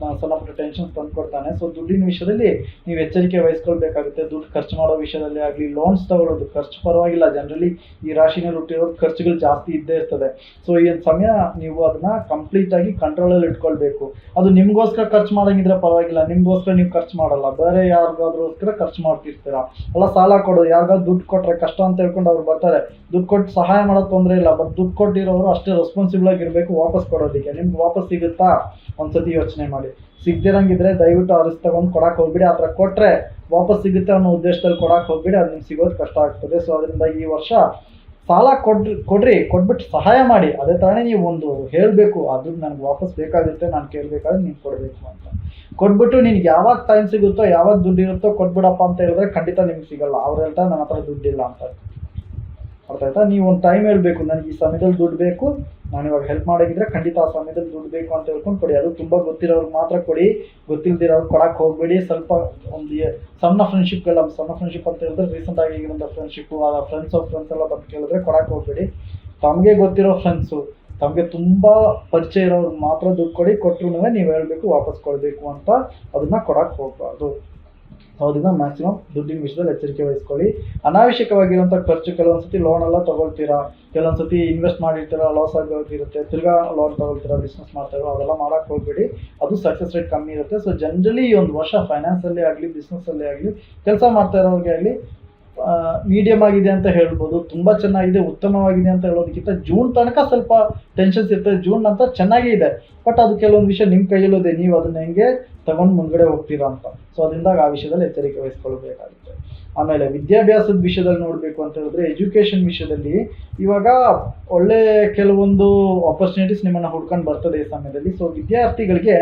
S2: ಸಣ್ಣ ಪುಟ್ಟ ಟೆನ್ಷನ್ ತಂದುಕೊಡ್ತಾನೆ ಸೊ ದುಡ್ಡಿನ ವಿಷಯದಲ್ಲಿ ನೀವು ಎಚ್ಚರಿಕೆ ವಹಿಸ್ಕೊಳ್ಬೇಕಾಗುತ್ತೆ. ದುಡ್ಡು ಖರ್ಚು ಮಾಡೋ ವಿಷಯದಲ್ಲಿ ಆಗಲಿ ಲೋನ್ಸ್ ತಗೊಳ್ಳೋದು ಖರ್ಚು ಪರವಾಗಿಲ್ಲ. ಜನರಲಿ ಈ ರಾಶಿನಲ್ಲಿ ಹುಟ್ಟಿರೋ ಖರ್ಚುಗಳು ಜಾಸ್ತಿ ಇದ್ದೇ ಇರ್ತದೆ. ಸೊ ಈ ಸಮಯ ನೀವು ಅದನ್ನ ಕಂಪ್ಲೀಟ್ ಆಗಿ ಕಂಟ್ರೋಲಲ್ಲಿ ಇಟ್ಕೊಳ್ಬೇಕು. ಅದು ನಿಮಗೋಸ್ಕರ ಖರ್ಚು ಮಾಡಂಗಿದ್ರೆ ಪರವಾಗಿಲ್ಲ. ನಿಮ್ಗೋಸ್ಕರ ನೀವು ಖರ್ಚು ಮಾಡಲ್ಲ. ಬೇರೆ ಯಾರಿಗಾದ್ರೋಸ್ಕರ ಖರ್ಚು ಮಾಡ್ತಿರ್ತೀರ? ಅಲ್ಲ, ಸಾಲ ಕೊಡೋದು. ಯಾರಿಗಾದ್ರು ದುಡ್ಡು ಕೊಟ್ಟರೆ ಕಷ್ಟ ಅಂತ ಹೇಳ್ಕೊಂಡು ಅವ್ರು ಬರ್ತಾರೆ. ದುಡ್ಡು ಕೊಟ್ಟು ಸಹಾಯ ಮಾಡೋದು ತೊಂದರೆ ಇಲ್ಲ. ಬಟ್ ದುಡ್ಡು ಕೊಟ್ಟಿರೋರು ಅಷ್ಟೇ ರೆಸ್ಪಾನ್ಸಿಬಲ್ ಆಗಿರ್ಬೇಕು ವಾಪಸ್ ಕೊಡೋದಕ್ಕೆ. ನಿಮ್ಗೆ ವಾಪಸ್ ಸಿಗುತ್ತಾ? ಒಂದ್ಸತಿ ಯೋಚನೆ ಮಾಡಿ. ಮಾಡ್ಕೊಳ್ಳಿ ಸಿಗ್ದಿರಂಗಿದ್ರೆ ದಯವಿಟ್ಟು ಅರಿಸ್ ತಗೊಂಡು ಕೊಡಕ್ಕೆ ಹೋಗ್ಬಿಡಿ. ಆ ಥರ ವಾಪಸ್ ಸಿಗುತ್ತೆ ಅನ್ನೋ ಉದ್ದೇಶದಲ್ಲಿ ಕೊಡಕ್ಕೆ ಹೋಗ್ಬಿಡಿ. ಅದು ನಿಮ್ಗೆ ಸಿಗೋದು ಕಷ್ಟ ಆಗ್ತದೆ. ಸೊ ಅದರಿಂದ ಈ ವರ್ಷ ಸಾಲ ಕೊಡ್ರಿ ಕೊಡ್ರಿ, ಕೊಟ್ಬಿಟ್ಟು ಸಹಾಯ ಮಾಡಿ. ಅದೇ ಥರನೇ ನೀವು ಒಂದು ಹೇಳಬೇಕು, ಅದು ನನಗೆ ವಾಪಸ್ ಬೇಕಾಗುತ್ತೆ ನಾನು ಕೇಳಬೇಕಾದ್ರೆ ನೀವು ಕೊಡಬೇಕು ಅಂತ. ಕೊಟ್ಬಿಟ್ಟು ನಿನ್ಗೆ ಯಾವಾಗ ಟೈಮ್ ಸಿಗುತ್ತೋ, ಯಾವಾಗ ದುಡ್ಡು ಇರುತ್ತೋ ಕೊಟ್ಬಿಡಪ್ಪ ಅಂತ ಹೇಳಿದ್ರೆ ಖಂಡಿತ ನಿಮ್ಗೆ ಸಿಗಲ್ಲ. ಅವ್ರು ಹೇಳ್ತಾರೆ ನನ್ನ ಹತ್ರ ದುಡ್ಡಿಲ್ಲ ಅಂತ. ಅರ್ಥ ಆಯ್ತಾ? ನೀವು ಒಂದು ಟೈಮ್ ಹೇಳಬೇಕು, ನನಗೆ ಈ ಸಮಯದಲ್ಲಿ ದುಡ್ಡು ಬೇಕು ನಾನು ಇವಾಗ ಹೆಲ್ಪ್ ಮಾಡೋಗಿದ್ರೆ ಖಂಡಿತ ಆ ಸಮಯದಲ್ಲಿ ದುಡ್ಡು ಬೇಕು ಅಂತ ಹೇಳ್ಕೊಂಡು ಕೊಡಿ. ಅದು ತುಂಬ ಗೊತ್ತಿರೋರ್ಗೆ ಮಾತ್ರ ಕೊಡಿ. ಗೊತ್ತಿಲ್ದಿರೋರು ಕೊಡಕ್ಕೆ ಹೋಗಬೇಡಿ. ಸ್ವಲ್ಪ ಒಂದು ಸಣ್ಣ ಸಣ್ಣ ನಮ್ಮ ಸಣ್ಣ ಫ್ರೆಂಡ್ಶಿಪ್ ಅಂತ ಹೇಳಿದ್ರೆ ರೀಸೆಂಟ್ ಆಗಿ ಈಗಿನ ಫ್ರೆಂಡ್ಶಿಪ್ ಆ ಫ್ರೆಂಡ್ಸ್ ಆಫ್ ಫ್ರೆಂಡ್ಸ್ ಎಲ್ಲ ಬಂದು ಕೇಳಿದ್ರೆ ಕೊಡಕ್ಕೆ ಹೋಗಬೇಡಿ. ತಮಗೆ ಗೊತ್ತಿರೋ ಫ್ರೆಂಡ್ಸು ತಮಗೆ ತುಂಬ ಪರಿಚಯ ಇರೋರು ಮಾತ್ರ ದುಡ್ಡು ಕೊಡಿ. ಕೊಟ್ಟರು ನೀವು ಹೇಳಬೇಕು ವಾಪಸ್ ಕೊಡಬೇಕು ಅಂತ ಅದನ್ನು ಕೊಡಕ್ಕೆ ಹೋಗಬಾರ್ದು. ಅದರಿಂದ ಮ್ಯಾಕ್ಸಿಮಮ್ ದುಡ್ಡಿನ ವಿಷಯದಲ್ಲಿ ಎಚ್ಚರಿಕೆ ವಹಿಸ್ಕೊಳ್ಳಿ. ಅನಾವಶ್ಯಕವಾಗಿರುವಂಥ ಖರ್ಚು, ಕೆಲವೊಂದ್ಸತಿ ಲೋನ್ ಎಲ್ಲ ತಗೊಳ್ತೀರಾ? ಕೆಲವೊಂದು ಸತಿ ಇನ್ವೆಸ್ಟ್ ಮಾಡಿರ್ತೀರ? ಲಾಸ್ ಆಗೋಗಿರುತ್ತೆ ತಿರ್ಗಾ ಲೋನ್ ತೊಗೊಳ್ತೀರಾ? ಬಿಸ್ನೆಸ್ ಮಾಡ್ತಾರೋ ಅದೆಲ್ಲ ಮಾಡೋಕ್ಕೆ ಹೋಗ್ಬೇಡಿ. ಅದು ಸಕ್ಸಸ್ ರೇಟ್ ಕಮ್ಮಿ ಇರುತ್ತೆ. ಸೊ ಜನರಲಿ ಒಂದು ವರ್ಷ ಫೈನಾನ್ಸಲ್ಲಿ ಆಗಲಿ ಬಿಸ್ನೆಸ್ಸಲ್ಲಿ ಆಗಲಿ, ಕೆಲಸ ಮಾಡ್ತಾ ಇರೋರಿಗೆ ಆಗಲಿ ಮೀಡಿಯಮ್ ಆಗಿದೆ ಅಂತ ಹೇಳ್ಬೋದು, ತುಂಬ ಚೆನ್ನಾಗಿದೆ, ಉತ್ತಮವಾಗಿದೆ ಅಂತ ಹೇಳೋದಕ್ಕಿಂತ ಜೂನ್ ತನಕ ಸ್ವಲ್ಪ ಟೆನ್ಷನ್ಸ್ ಇರ್ತದೆ ಜೂನ್ ನಂತರ ಚೆನ್ನಾಗೇ ಇದೆ. ಬಟ್ ಅದು ಕೆಲವೊಂದು ವಿಷಯ ನಿಮ್ಮ ಕೈಯಲ್ಲೋದೆ, ನೀವು ಅದನ್ನ ಹೆಂಗೆ ತಗೊಂಡು ಮುಂದ್ಗಡೆ ಹೋಗ್ತೀರಾ ಅಂತ. ಸೊ ಅದರಿಂದ ಆ ವಿಷಯದಲ್ಲಿ ಎಚ್ಚರಿಕೆ ವಹಿಸ್ಕೊಳ್ಬೇಕಾಗುತ್ತೆ ಆಮೇಲೆ ವಿದ್ಯಾಭ್ಯಾಸದ ವಿಷಯದಲ್ಲಿ ನೋಡಬೇಕು ಅಂತ ಹೇಳಿದ್ರೆ ಎಜುಕೇಷನ್ ವಿಷಯದಲ್ಲಿ ಇವಾಗ ಒಳ್ಳೆ ಕೆಲವೊಂದು ಆಪರ್ಚುನಿಟೀಸ್ ನಿಮ್ಮನ್ನು ಹುಡ್ಕೊಂಡು ಬರ್ತದೆ ಈ ಸಮಯದಲ್ಲಿ. ಸೊ ವಿದ್ಯಾರ್ಥಿಗಳಿಗೆ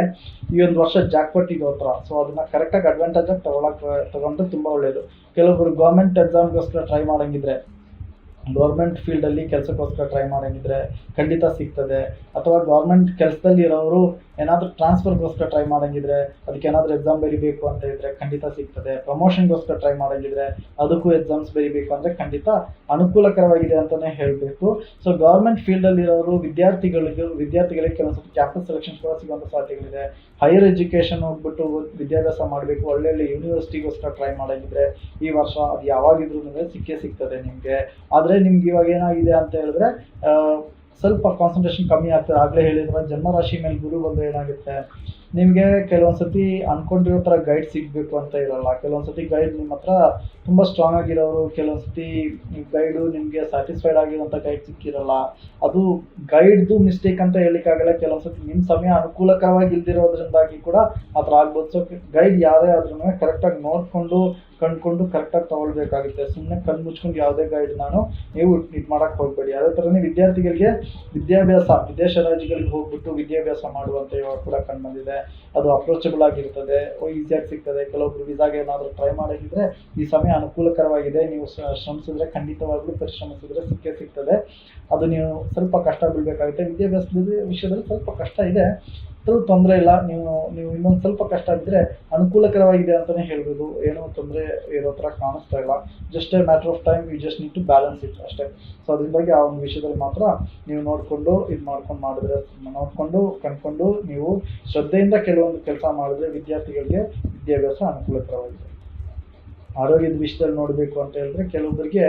S2: ಈ ಒಂದು ವರ್ಷ ಜಾಕ್ಪಟ್ ಇದು ಹತ್ರ. ಸೊ ಅದನ್ನ ಕರೆಕ್ಟಾಗಿ ಅಡ್ವಾಂಟೇಜ್ ಆಗಿ ತಗೊಳಕ್ಕೆ ತಗೊಂಡ್ರೆ ತುಂಬ ಒಳ್ಳೆಯದು ಕೆಲವೊಬ್ರು ಗೌರ್ಮೆಂಟ್ ಎಕ್ಸಾಮ್ಗೋಸ್ಕರ ಟ್ರೈ ಮಾಡಂಗಿದ್ರೆ ಗೌರ್ಮೆಂಟ್ ಫೀಲ್ಡಲ್ಲಿ ಕೆಲಸಕ್ಕೋಸ್ಕರ ಟ್ರೈ ಮಾಡೋಂಗಿದ್ರೆ ಖಂಡಿತ ಸಿಗ್ತದೆ. ಅಥವಾ ಗೌರ್ಮೆಂಟ್ ಕೆಲಸದಲ್ಲಿ ಇರೋರು ಏನಾದರೂ ಟ್ರಾನ್ಸ್ಫರ್ಗೋಸ್ಕರ ಟ್ರೈ ಮಾಡಂಗಿದ್ರೆ, ಅದಕ್ಕೆ ಏನಾದರೂ ಎಕ್ಸಾಮ್ ಬರಿಬೇಕು ಅಂತ ಇದ್ರೆ ಖಂಡಿತ ಸಿಗ್ತದೆ. ಪ್ರಮೋಷನ್ಗೋಸ್ಕರ ಟ್ರೈ ಮಾಡಂಗಿದ್ರೆ ಅದಕ್ಕೂ ಎಕ್ಸಾಮ್ಸ್ ಬರೀಬೇಕು ಅಂದರೆ ಖಂಡಿತ ಅನುಕೂಲಕರವಾಗಿದೆ ಅಂತಲೇ ಹೇಳಬೇಕು. ಸೊ ಗೌರ್ಮೆಂಟ್ ಫೀಲ್ಡಲ್ಲಿರೋರು ವಿದ್ಯಾರ್ಥಿಗಳಿಗೆ ವಿದ್ಯಾರ್ಥಿಗಳಿಗೆ ಕೆಲವೊಂದು ಕ್ಯಾಂಪಸ್ ಸೆಲೆಕ್ಷನ್ ಕೂಡ ಸಿಗುವಂಥ ಸಾಧ್ಯಗಳಿದೆ ಹೈಯರ್ ಎಜುಕೇಷನ್ ಹೋಗ್ಬಿಟ್ಟು ವಿದ್ಯಾಭ್ಯಾಸ ಮಾಡಬೇಕು, ಒಳ್ಳೊಳ್ಳೆ ಯೂನಿವರ್ಸಿಟಿಗೋಸ್ಕರ ಟ್ರೈ ಮಾಡಂಗಿದ್ರೆ ಈ ವರ್ಷ ಅದು ಯಾವಾಗಿದ್ರು ಸಿಕ್ಕೇ ಸಿಗ್ತದೆ ನಿಮಗೆ. ಆದರೆ ನಿಮ್ಗೆ ಇವಾಗ ಏನಾಗಿದೆ ಅಂತ ಹೇಳಿದ್ರೆ ಸ್ವಲ್ಪ ಕಾನ್ಸಂಟ್ರೇಷನ್ ಕಮ್ಮಿ ಆಗ್ತದೆ. ಆಗಲೇ ಹೇಳಿದ್ರೆ ಜನ್ಮರಾಶಿ ಮೇಲೆ ಗುರು ಬಂದರೆ ಏನಾಗುತ್ತೆ? ನಿಮಗೆ ಕೆಲವೊಂದು ಸತಿ ಅನ್ಕೊಂಡಿರೋ ಥರ ಗೈಡ್ ಸಿಗಬೇಕು ಅಂತ ಇರಲ್ಲ. ಕೆಲವೊಂದು ಸತಿ ಗೈಡ್ ನಿಮ್ಮ ಹತ್ರ ತುಂಬ ಸ್ಟ್ರಾಂಗ್ ಆಗಿರೋರು ಕೆಲವೊಂದು ಸತಿ ಗೈಡು ನಿಮಗೆ ಸ್ಯಾಟಿಸ್ಫೈಡ್ ಆಗಿರೋಂಥ ಗೈಡ್ ಸಿಕ್ಕಿರಲ್ಲ. ಅದು ಗೈಡ್ದು ಮಿಸ್ಟೇಕ್ ಅಂತ ಹೇಳಿಕ್ಕಾಗಲ್ಲ ಕೆಲವೊಂದು ಸತಿ ನಿಮ್ಮ ಸಮಯ ಅನುಕೂಲಕರವಾಗಿ ಇಲ್ದಿರೋದ್ರಿಂದಾಗಿ ಕೂಡ ಆ ಥರ ಆಗ್ಬೋದು. ಸೊ ಗೈಡ್ ಯಾರೇ ಆದ್ರೂ ಕರೆಕ್ಟಾಗಿ ನೋಡಿಕೊಂಡು ಕಂಡ್ಕೊಂಡು ಕರೆಕ್ಟಾಗಿ ತಗೊಳ್ಬೇಕಾಗುತ್ತೆ. ಸುಮ್ಮನೆ ಕಣ್ಣು ಮುಚ್ಕೊಂಡು ಯಾವುದೇ ಗೈಡ್ ನಾನು ನೀವು ಇದು ಮಾಡೋಕ್ಕೆ ಹೋಗಬೇಡಿ. ಅದೇ ಥರನೇ ವಿದ್ಯಾರ್ಥಿಗಳಿಗೆ ವಿದ್ಯಾಭ್ಯಾಸ, ವಿದೇಶ ರಾಜ್ಯಗಳಿಗೆ ಹೋಗ್ಬಿಟ್ಟು ವಿದ್ಯಾಭ್ಯಾಸ ಮಾಡುವಂಥ ಇವಾಗ ಕೂಡ ಕಂಡುಬಂದಿದೆ ಅದು ಅಪ್ರೋಚಬಲ್ ಆಗಿರ್ತದೆ ಈಸಿಯಾಗಿ ಸಿಗ್ತದೆ. ಕೆಲವೊಬ್ರು ವಿಸಾಗೆ ಏನಾದರೂ ಟ್ರೈ ಮಾಡೋದಿದ್ರೆ ಈ ಸಮಯ ಅನುಕೂಲಕರವಾಗಿದೆ. ನೀವು ಶ್ರ- ಶ್ರಮಿಸಿದ್ರೆ ಖಂಡಿತವಾಗ್ಲೂ ಪರಿಶ್ರಮಿಸಿದ್ರೆ ಸಿಕ್ಕೇ ಸಿಗ್ತದೆ. ಅದು ನೀವು ಸ್ವಲ್ಪ ಕಷ್ಟ ಬೀಳಬೇಕಾಗುತ್ತೆ ವಿದ್ಯಾಭ್ಯಾಸದ ವಿಷಯದಲ್ಲಿ ಸ್ವಲ್ಪ ಕಷ್ಟ ಇದೆ. ಅದ್ರೂ ತೊಂದರೆ ಇಲ್ಲ. ನೀವು ನೀವು ಇನ್ನೊಂದು ಸ್ವಲ್ಪ ಕಷ್ಟ ಬಿದ್ದರೆ ಅನುಕೂಲಕರವಾಗಿದೆ ಅಂತಲೇ ಹೇಳ್ಬೋದು. ಏನೋ ತೊಂದರೆ ಇರೋ ಥರ ಕಾಣಿಸ್ತಾ ಇಲ್ಲ. Just a matter of time you just need to balance it ಅಷ್ಟೇ. ಸೊ ಅದರಿಂದಾಗಿ ಆ ಒಂದು ವಿಷಯದಲ್ಲಿ ಮಾತ್ರ ನೀವು ನೋಡಿಕೊಂಡು, ಇದು ಮಾಡ್ಕೊಂಡು, ಮಾಡಿದ್ರೆ ನೋಡಿಕೊಂಡು, ಕಂಡ್ಕೊಂಡು ನೀವು ಶ್ರದ್ಧೆಯಿಂದ ಕೆಲವೊಂದು ಕೆಲಸ ಮಾಡಿದ್ರೆ ವಿದ್ಯಾರ್ಥಿಗಳಿಗೆ ವಿದ್ಯಾಭ್ಯಾಸ ಅನುಕೂಲಕರವಾಗಿದೆ. ಆರೋಗ್ಯದ ವಿಷಯದಲ್ಲಿ ನೋಡಬೇಕು ಅಂತ ಹೇಳಿದ್ರೆ ಕೆಲವೊಬ್ಬರಿಗೆ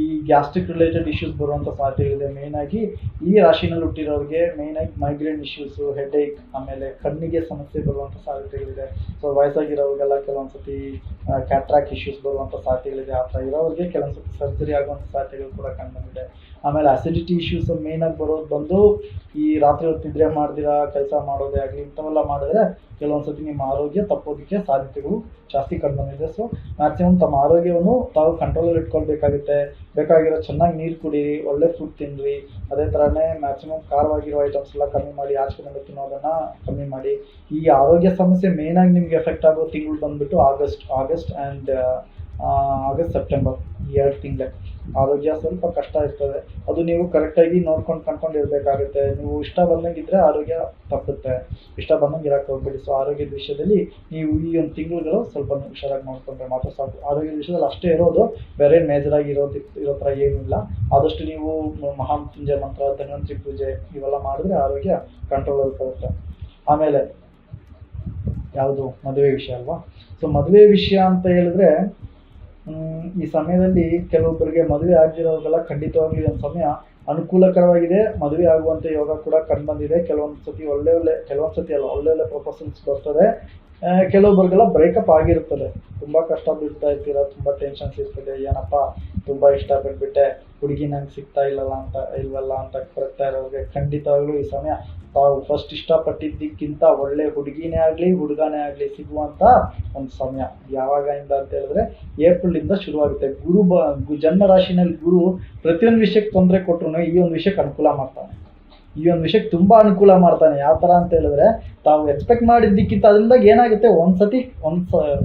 S2: ಈ ಗ್ಯಾಸ್ಟ್ರಿಕ್ ರಿಲೇಟೆಡ್ ಇಶ್ಯೂಸ್ ಬರುವಂಥ ಸಾಧ್ಯತೆಗಳಿದೆ ಮೇಯ್ನಾಗಿ ಈ ರಾಶಿನಲ್ಲಿ ಹುಟ್ಟಿರೋರಿಗೆ ಮೇಯ್ನಾಗಿ ಮೈಗ್ರೇನ್ ಇಶ್ಯೂಸು ಹೆಡೇಕ್ ಆಮೇಲೆ ಕಣ್ಣಿಗೆ ಸಮಸ್ಯೆ ಬರುವಂಥ ಸಾಧ್ಯತೆಗಳಿದೆ. ಸೊ ವಯಸ್ಸಾಗಿರೋರಿಗೆಲ್ಲ ಕೆಲವೊಂದು ಸತಿ ಕ್ಯಾಟ್ರಾಕ್ ಇಶ್ಯೂಸ್ ಬರುವಂಥ ಸಾಧ್ಯತೆಗಳಿದೆ. ಆ ಥರ ಇರೋರಿಗೆ ಕೆಲವೊಂದು ಸರ್ಜರಿ ಆಗುವಂಥ ಸಾಧ್ಯತೆಗಳು ಕೂಡ ಕಂಡುಬಂದಿದೆ ಆಮೇಲೆ ಅಸಿಡಿಟಿ ಇಶ್ಯೂಸ್ ಮೇಯ್ನಾಗಿ ಬರೋದು ಬಂದು ಈ ರಾತ್ರಿ ಹೊತ್ತು ನಿದ್ರೆ ಮಾಡ್ದಿರಾ, ಕೆಲಸ ಮಾಡೋದೇ ಆಗಲಿ, ಇಂಥವೆಲ್ಲ ಮಾಡಿದ್ರೆ ಕೆಲವೊಂದು ಸತಿ ನಿಮ್ಮ ಆರೋಗ್ಯ ತಪ್ಪೋದಕ್ಕೆ ಸಾಧ್ಯತೆಗಳು ಜಾಸ್ತಿ ಕಂಡುಬಂದಿದೆ ಸೊ ಮ್ಯಾಕ್ಸಿಮಮ್ ತಮ್ಮ ಆರೋಗ್ಯವನ್ನು ತಾವು ಕಂಟ್ರೋಲಲ್ಲಿ ಇಟ್ಕೊಳ್ಬೇಕಾಗುತ್ತೆ. ಬೇಕಾಗಿರೋ ಚೆನ್ನಾಗಿ ನೀರು ಕುಡೀರಿ, ಒಳ್ಳೆ ಫುಡ್ ತಿನ್ನಿರಿ ಅದೇ ಥರನೇ ಮ್ಯಾಕ್ಸಿಮಮ್ ಖಾರವಾಗಿರೋ ಐಟಮ್ಸ್ ಎಲ್ಲ ಕಮ್ಮಿ ಮಾಡಿ ಆಚೆ ಕಡೆ ತಿನ್ನೋದನ್ನು ಕಮ್ಮಿ ಮಾಡಿ. ಈ ಆರೋಗ್ಯ ಸಮಸ್ಯೆ ಮೇಯ್ನಾಗಿ ನಿಮ್ಗೆ ಎಫೆಕ್ಟ್ ಆಗೋ ತಿಂಗಳು ಬಂದ್ಬಿಟ್ಟು August August and August September ಈ ಎರಡು ತಿಂಗಳೇ. ಆರೋಗ್ಯ ಸ್ವಲ್ಪ ಕಷ್ಟ ಇರ್ತದೆ. ಅದು ನೀವು ಕರೆಕ್ಟಾಗಿ ನೋಡ್ಕೊಂಡು ಕಂಡ್ಕೊಂಡು ಇರಬೇಕಾಗುತ್ತೆ ನೀವು ಇಷ್ಟ ಬಂದಂಗೆ ಇದ್ದರೆ ಆರೋಗ್ಯ ತಪ್ಪುತ್ತೆ. ಇಷ್ಟ ಬಂದಂಗೆ ಇರಕ್ಕೆ ಹೋಗ್ಬೇಡಿ. ಸೊ ಆರೋಗ್ಯದ ವಿಷಯದಲ್ಲಿ ನೀವು ಈ ಒಂದು ತಿಂಗಳುಗಳು ಸ್ವಲ್ಪ ಹುಷಾರಾಗಿ ನೋಡ್ಕೊಂಡ್ರೆ ಮಾತ್ರ ಸಾಕು. ಆರೋಗ್ಯದ ವಿಷಯದಲ್ಲಿ ಅಷ್ಟೇ ಇರೋದು, ಬೇರೆ ಮೇಜರಾಗಿ ಇರೋದು, ಇರೋ ಥರ ಏನೂ ಇಲ್ಲ. ಆದಷ್ಟು ನೀವು ಮಹಾಮೃತ್ಯುಂಜಯ ಮಂತ್ರ, ಧನ್ವಂತರಿ ಪೂಜೆ ಇವೆಲ್ಲ ಮಾಡಿದ್ರೆ ಆರೋಗ್ಯ ಕಂಟ್ರೋಲಲ್ಲಿ ಬರುತ್ತೆ. ಆಮೇಲೆ, ಯಾವುದು? ಮದುವೆ ವಿಷಯ ಅಲ್ವಾ? ಸೊ ಮದುವೆ ವಿಷಯ ಅಂತ ಹೇಳಿದ್ರೆ ಈ ಸಮಯದಲ್ಲಿ ಕೆಲವೊಬ್ಬರಿಗೆ ಮದುವೆ ಆಗಿರೋರಿಗೆಲ್ಲ ಖಂಡಿತವಾಗ್ಲೂ ಒಂದು ಸಮಯ ಅನುಕೂಲಕರವಾಗಿದೆ. ಮದುವೆ ಆಗುವಂಥ ಯೋಗ ಕೂಡ ಕಂಡುಬಂದಿದೆ ಕೆಲವೊಂದು ಸತಿ ಒಳ್ಳೆ ಒಳ್ಳೆ ಕೆಲವೊಂದು ಸತಿ ಅಲ್ಲ, ಒಳ್ಳೆ ಒಳ್ಳೆ ಪ್ರಪೋಸಲ್ಸ್ ಬರ್ತದೆ. ಕೆಲವೊಬ್ಬರಿಗೆಲ್ಲ ಬ್ರೇಕಪ್ ಆಗಿರ್ತದೆ ತುಂಬ ಕಷ್ಟ ಬೀಳ್ತಾ ಇರ್ತೀರ, ತುಂಬ ಟೆನ್ಷನ್ಸ್ ಇರ್ತದೆ. ಏನಪ್ಪ, ತುಂಬ ಇಷ್ಟಪಟ್ಬಿಟ್ಟೆ, ಹುಡುಗಿ ನಂಗೆ ಸಿಗ್ತಾ ಇಲ್ಲಲ್ಲ ಅಂತ, ಇಲ್ವಲ್ಲ ಅಂತ ಬರ್ತಾ ಇರೋರಿಗೆ ಖಂಡಿತವಾಗ್ಲೂ ಈ ಸಮಯ ತಾವು ಫಸ್ಟ್ ಇಷ್ಟಪಟ್ಟಿದ್ದಕ್ಕಿಂತ ಒಳ್ಳೆ ಹುಡುಗಿನೇ ಆಗಲಿ, ಹುಡುಗನೇ ಆಗಲಿ ಸಿಗುವಂಥ ಒಂದು ಸಮಯ. ಯಾವಾಗಿಂದ ಅಂತ ಹೇಳಿದ್ರೆ ಏಪ್ರಿಲಿಂದ ಶುರುವಾಗುತ್ತೆ. ಗುರು ಬ ಜನ್ಮ ರಾಶಿನಲ್ಲಿ ಗುರು ಪ್ರತಿಯೊಂದು ವಿಷಯಕ್ಕೆ ತೊಂದರೆ ಕೊಟ್ರು ಈ ಒಂದು ವಿಷಯಕ್ಕೆ ಅನುಕೂಲ ಮಾಡ್ತಾನೆ. ಈ ಒಂದು ವಿಷಯಕ್ಕೆ ತುಂಬ ಅನುಕೂಲ ಮಾಡ್ತಾನೆ. ಯಾವ ಥರ ಅಂತ ಹೇಳಿದ್ರೆ, ತಾವು ಎಕ್ಸ್ಪೆಕ್ಟ್ ಮಾಡಿದ್ದಕ್ಕಿಂತ ಅದರಿಂದ ಏನಾಗುತ್ತೆ ಒಂದು ಸ,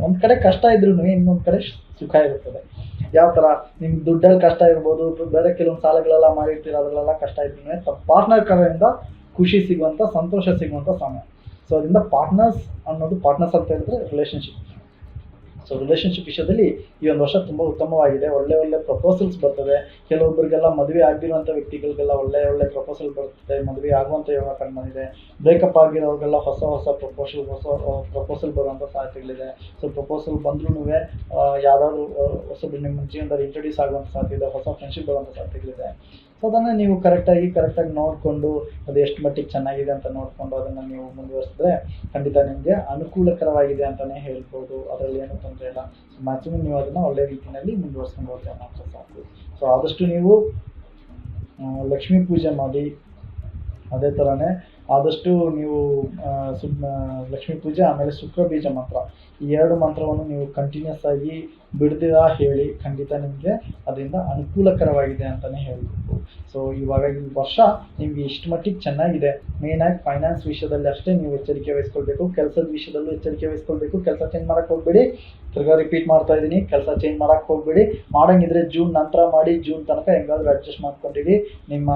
S2: ಒಂದು ಕಡೆ ಕಷ್ಟ ಇದ್ರೂ ಇನ್ನೊಂದು ಕಡೆ ಸುಖ ಇರುತ್ತದೆ. ಯಾವ ಥರ ನಿಮ್ಗೆ ದುಡ್ಡಲ್ಲಿ ಕಷ್ಟ ಇರ್ಬೋದು, ಬೇರೆ ಕೆಲವೊಂದು ಸಾಲಗಳೆಲ್ಲ ಮಾಡಿರ್ತೀರ, ಅದರಲ್ಲೆಲ್ಲ ಕಷ್ಟ ಇದ್ರೂ ಪಾರ್ಟ್ನರ್ ಕಡೆಯಿಂದ ಖುಷಿ ಸಿಗುವಂಥ ಸಂತೋಷ ಸಿಗುವಂಥ ಸಮಯ. ಸೊ ಅದರಿಂದ ಪಾರ್ಟ್ನರ್ಸ್ ಅನ್ನೋದು ಪಾರ್ಟ್ನರ್ಸ್ ಅಂತ ಹೇಳಿದ್ರೆ ರಿಲೇಷನ್ಶಿಪ್ ಸೊ ರಿಲೇಷನ್ಶಿಪ್ ವಿಷಯದಲ್ಲಿ ಈ ಒಂದು ವರ್ಷ ತುಂಬ ಉತ್ತಮವಾಗಿದೆ. ಒಳ್ಳೆ ಒಳ್ಳೆ ಪ್ರಪೋಸಲ್ಸ್ ಬರ್ತದೆ. ಕೆಲವೊಬ್ಬರಿಗೆಲ್ಲ ಮದುವೆ ಆಗಿರುವಂಥ ವ್ಯಕ್ತಿಗಳಿಗೆಲ್ಲ ಒಳ್ಳೆ ಒಳ್ಳೆ ಪ್ರಪೋಸಲ್ ಬರ್ತದೆ. ಮದುವೆ ಆಗುವಂಥ ಯೋಗ ಕಂಡು ಬಂದಿದೆ ಬ್ರೇಕಪ್ ಆಗಿರೋರಿಗೆಲ್ಲ ಹೊಸ ಹೊಸ ಪ್ರಪೋಸಲ್ ಹೊಸ ಪ್ರಪೋಸಲ್ ಬರುವಂಥ ಸಾಧ್ಯತೆಗಳಿದೆ. ಸೊ ಪ್ರಪೋಸಲ್ ಬಂದ್ರೂ ಯಾರಾದ್ರೂ ಹೊಸಬ್ರು ನಿಮ್ಮ ಜೀವನದಲ್ಲಿ ಇಂಟ್ರೊಡ್ಯೂಸ್ ಆಗುವಂಥ ಸಾಧ್ಯತೆ ಇದೆ, ಹೊಸ ಫ್ರೆಂಡ್ಶಿಪ್ ಬರುವಂಥ ಸಾಧ್ಯತೆಗಳಿದೆ. ಸೊ ಅದನ್ನು ನೀವು ಕರೆಕ್ಟಾಗಿ ಕರೆಕ್ಟಾಗಿ ನೋಡಿಕೊಂಡು ಅದು ಎಷ್ಟು ಮಟ್ಟಿಗೆ ಚೆನ್ನಾಗಿದೆ ಅಂತ ನೋಡಿಕೊಂಡು ಅದನ್ನು ನೀವು ಮುಂದುವರಿಸಿದ್ರೆ ಖಂಡಿತ ನಿಮಗೆ ಅನುಕೂಲಕರವಾಗಿದೆ ಅಂತಲೇ ಹೇಳ್ಬೋದು. ಅದರಲ್ಲಿ ಏನೂ ತೊಂದರೆ ಇಲ್ಲ. ಸೊ ಮ್ಯಾಕ್ಸಿಮಮ್ ನೀವು ಅದನ್ನು ಒಳ್ಳೆ ರೀತಿಯಲ್ಲಿ ಮುಂದುವರ್ಸ್ಕೊಂಡು ಹೋದ್ರೆ ಮಾತ್ರ ಸಾಕು. ಸೊ ಆದಷ್ಟು ನೀವು ಲಕ್ಷ್ಮೀ ಪೂಜೆ ಮಾಡಿ, ಅದೇ ಥರನೇ ಆದಷ್ಟು ನೀವು ಲಕ್ಷ್ಮೀ ಪೂಜೆ, ಆಮೇಲೆ ಶುಕ್ರ ಬೀಜ ಮಂತ್ರ. ಈ ಎರಡು ಮಂತ್ರವನ್ನು ನೀವು ಕಂಟಿನ್ಯೂಸ್ ಆಗಿ ಬಿಡ್ದಿರ ಹೇಳಿ ಖಂಡಿತ ನಿಮಗೆ ಅದರಿಂದ ಅನುಕೂಲಕರವಾಗಿದೆ ಅಂತಲೇ ಹೇಳಬೇಕು ಸೊ ಇವಾಗ ಈ ವರ್ಷ ನಿಮಗೆ ಇಷ್ಟು ಮಟ್ಟಿಗೆ ಚೆನ್ನಾಗಿದೆ. ಮೇಯ್ನಾಗಿ ಫೈನಾನ್ಸ್ ವಿಷಯದಲ್ಲಿ ಅಷ್ಟೇ ನೀವು ಎಚ್ಚರಿಕೆ ವಹಿಸ್ಕೊಳ್ಬೇಕು. ಕೆಲಸದ ವಿಷಯದಲ್ಲೂ ಎಚ್ಚರಿಕೆ ವಹಿಸ್ಕೊಳ್ಬೇಕು. ಕೆಲಸ ಚೇಂಜ್ ಮಾಡಕ್ ಹೋಗ್ಬೇಡಿ. ತಿರ್ಗಾ ರಿಪೀಟ್ ಮಾಡ್ತಾ ಇದ್ದೀನಿ ಕೆಲಸ ಚೇಂಜ್ ಮಾಡಕ್ ಹೋಗ್ಬೇಡಿ. ಮಾಡಂಗಿದ್ರೆ ಜೂನ್ ನಂತರ ಮಾಡಿ ಜೂನ್ ತನಕ ಹೆಂಗಾದ್ರೂ ಅಡ್ಜಸ್ಟ್ ಮಾಡ್ಕೊಂಡಿರಿ. ನಿಮ್ಮ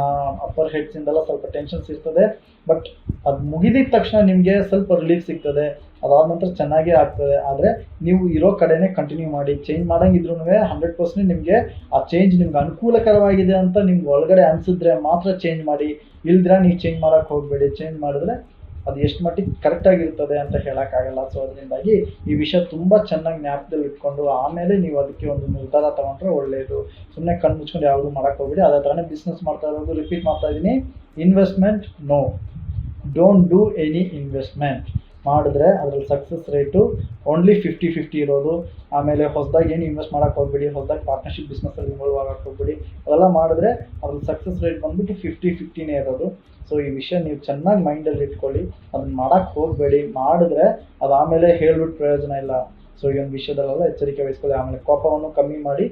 S2: ಅಪ್ಪರ್ ಹೆಡ್ಸಿಂದೆಲ್ಲ ಸ್ವಲ್ಪ ಟೆನ್ಷನ್ಸ್ ಇರ್ತದೆ. ಬಟ್ ಅದು ಮುಗಿದಿದ ತಕ್ಷಣ ನಿಮಗೆ ಸ್ವಲ್ಪ ರಿಲೀಫ್ ಸಿಗ್ತದೆ. ಅದಾದ ನಂತರ ಚೆನ್ನಾಗೇ ಆಗ್ತದೆ. ಆದರೆ ನೀವು ಇರೋ ಕಡೆನೇ ಕಂಟಿನ್ಯೂ ಮಾಡಿ ಚೇಂಜ್ ಮಾಡಂಗಿದ್ರು ಹಂಡ್ರೆಡ್ ಪರ್ಸೆಂಟ್ ನಿಮಗೆ ಆ ಚೇಂಜ್ ನಿಮ್ಗೆ ಅನುಕೂಲಕರವಾಗಿದೆ ಅಂತ ನಿಮ್ಗೆ ಒಳಗಡೆ ಅನಿಸಿದ್ರೆ ಮಾತ್ರ ಚೇಂಜ್ ಮಾಡಿ. ಇಲ್ದ್ರೆ ನೀವು ಚೇಂಜ್ ಮಾಡೋಕ್ಕೆ ಹೋಗಬೇಡಿ. ಚೇಂಜ್ ಮಾಡಿದ್ರೆ ಅದು ಎಷ್ಟು ಮಟ್ಟಿಗೆ ಕರೆಕ್ಟಾಗಿರ್ತದೆ ಅಂತ ಹೇಳೋಕ್ಕಾಗಲ್ಲ. ಸೊ ಅದರಿಂದಾಗಿ ಈ ವಿಷಯ ತುಂಬ ಚೆನ್ನಾಗಿ ಜ್ಞಾಪಕದಲ್ಲಿ ಇಟ್ಕೊಂಡು ಆಮೇಲೆ ನೀವು ಅದಕ್ಕೆ ಒಂದು ನಿರ್ಧಾರ ತಗೊಂಡ್ರೆ ಒಳ್ಳೆಯದು ಸುಮ್ಮನೆ ಕಣ್ಣು ಮುಚ್ಕೊಂಡು ಯಾವುದು ಮಾಡೋಕ್ಕೆ ಹೋಗ್ಬಿಡಿ. ಅದೇ ಥರನೇ ಬಿಸ್ನೆಸ್ ಮಾಡ್ತಾ ಇರೋದು ರಿಪೀಟ್ ಮಾಡ್ತಾ ಇದ್ದೀನಿ investment no don't do any investment ಮಾಡಿದ್ರೆ ಅದ್ರಲ್ಲಿ success rate only fifty fifty ಇರೋದು. ಆಮೇಲೆ ಹೊಸದಾಗಿ ಏನು ಇನ್ವೆಸ್ಟ್ ಮಾಡೋಕ್ಕೆ ಹೋಗ್ಬೇಡಿ, ಹೊಸದಾಗಿ ಪಾರ್ಟ್ನರ್ಶಿಪ್ ಬಿಸ್ನೆಸ್ಸಲ್ಲಿ ಇನ್ವಾಲ್ವ್ ಆಗಕ್ಕೆ ಹೋಗ್ಬೇಡಿ. ಅದೆಲ್ಲ ಮಾಡಿದ್ರೆ ಅದ್ರಲ್ಲಿ ಸಕ್ಸಸ್ ರೇಟ್ ಬಂದ್ಬಿಟ್ಟು ಫಿಫ್ಟಿ ಫಿಫ್ಟಿನೇ ಇರೋದು. ಸೊ ಈ ವಿಷಯ ನೀವು ಚೆನ್ನಾಗಿ ಮೈಂಡಲ್ಲಿ ಇಟ್ಕೊಳ್ಳಿ. ಅದನ್ನ ಮಾಡೋಕ್ಕೆ ಹೋಗಬೇಡಿ. ಮಾಡಿದ್ರೆ ಅದು ಆಮೇಲೆ ಹೇಳ್ಬಿಟ್ಟು ಪ್ರಯೋಜನ ಇಲ್ಲ. ಸೊ ಈ ಒಂದು ವಿಷಯದಲ್ಲೆಲ್ಲ ಎಚ್ಚರಿಕೆ ವಹಿಸ್ಕೊಳ್ಳಿ. ಆಮೇಲೆ ಕೋಪವನ್ನು ಕಮ್ಮಿ ಮಾಡಿ.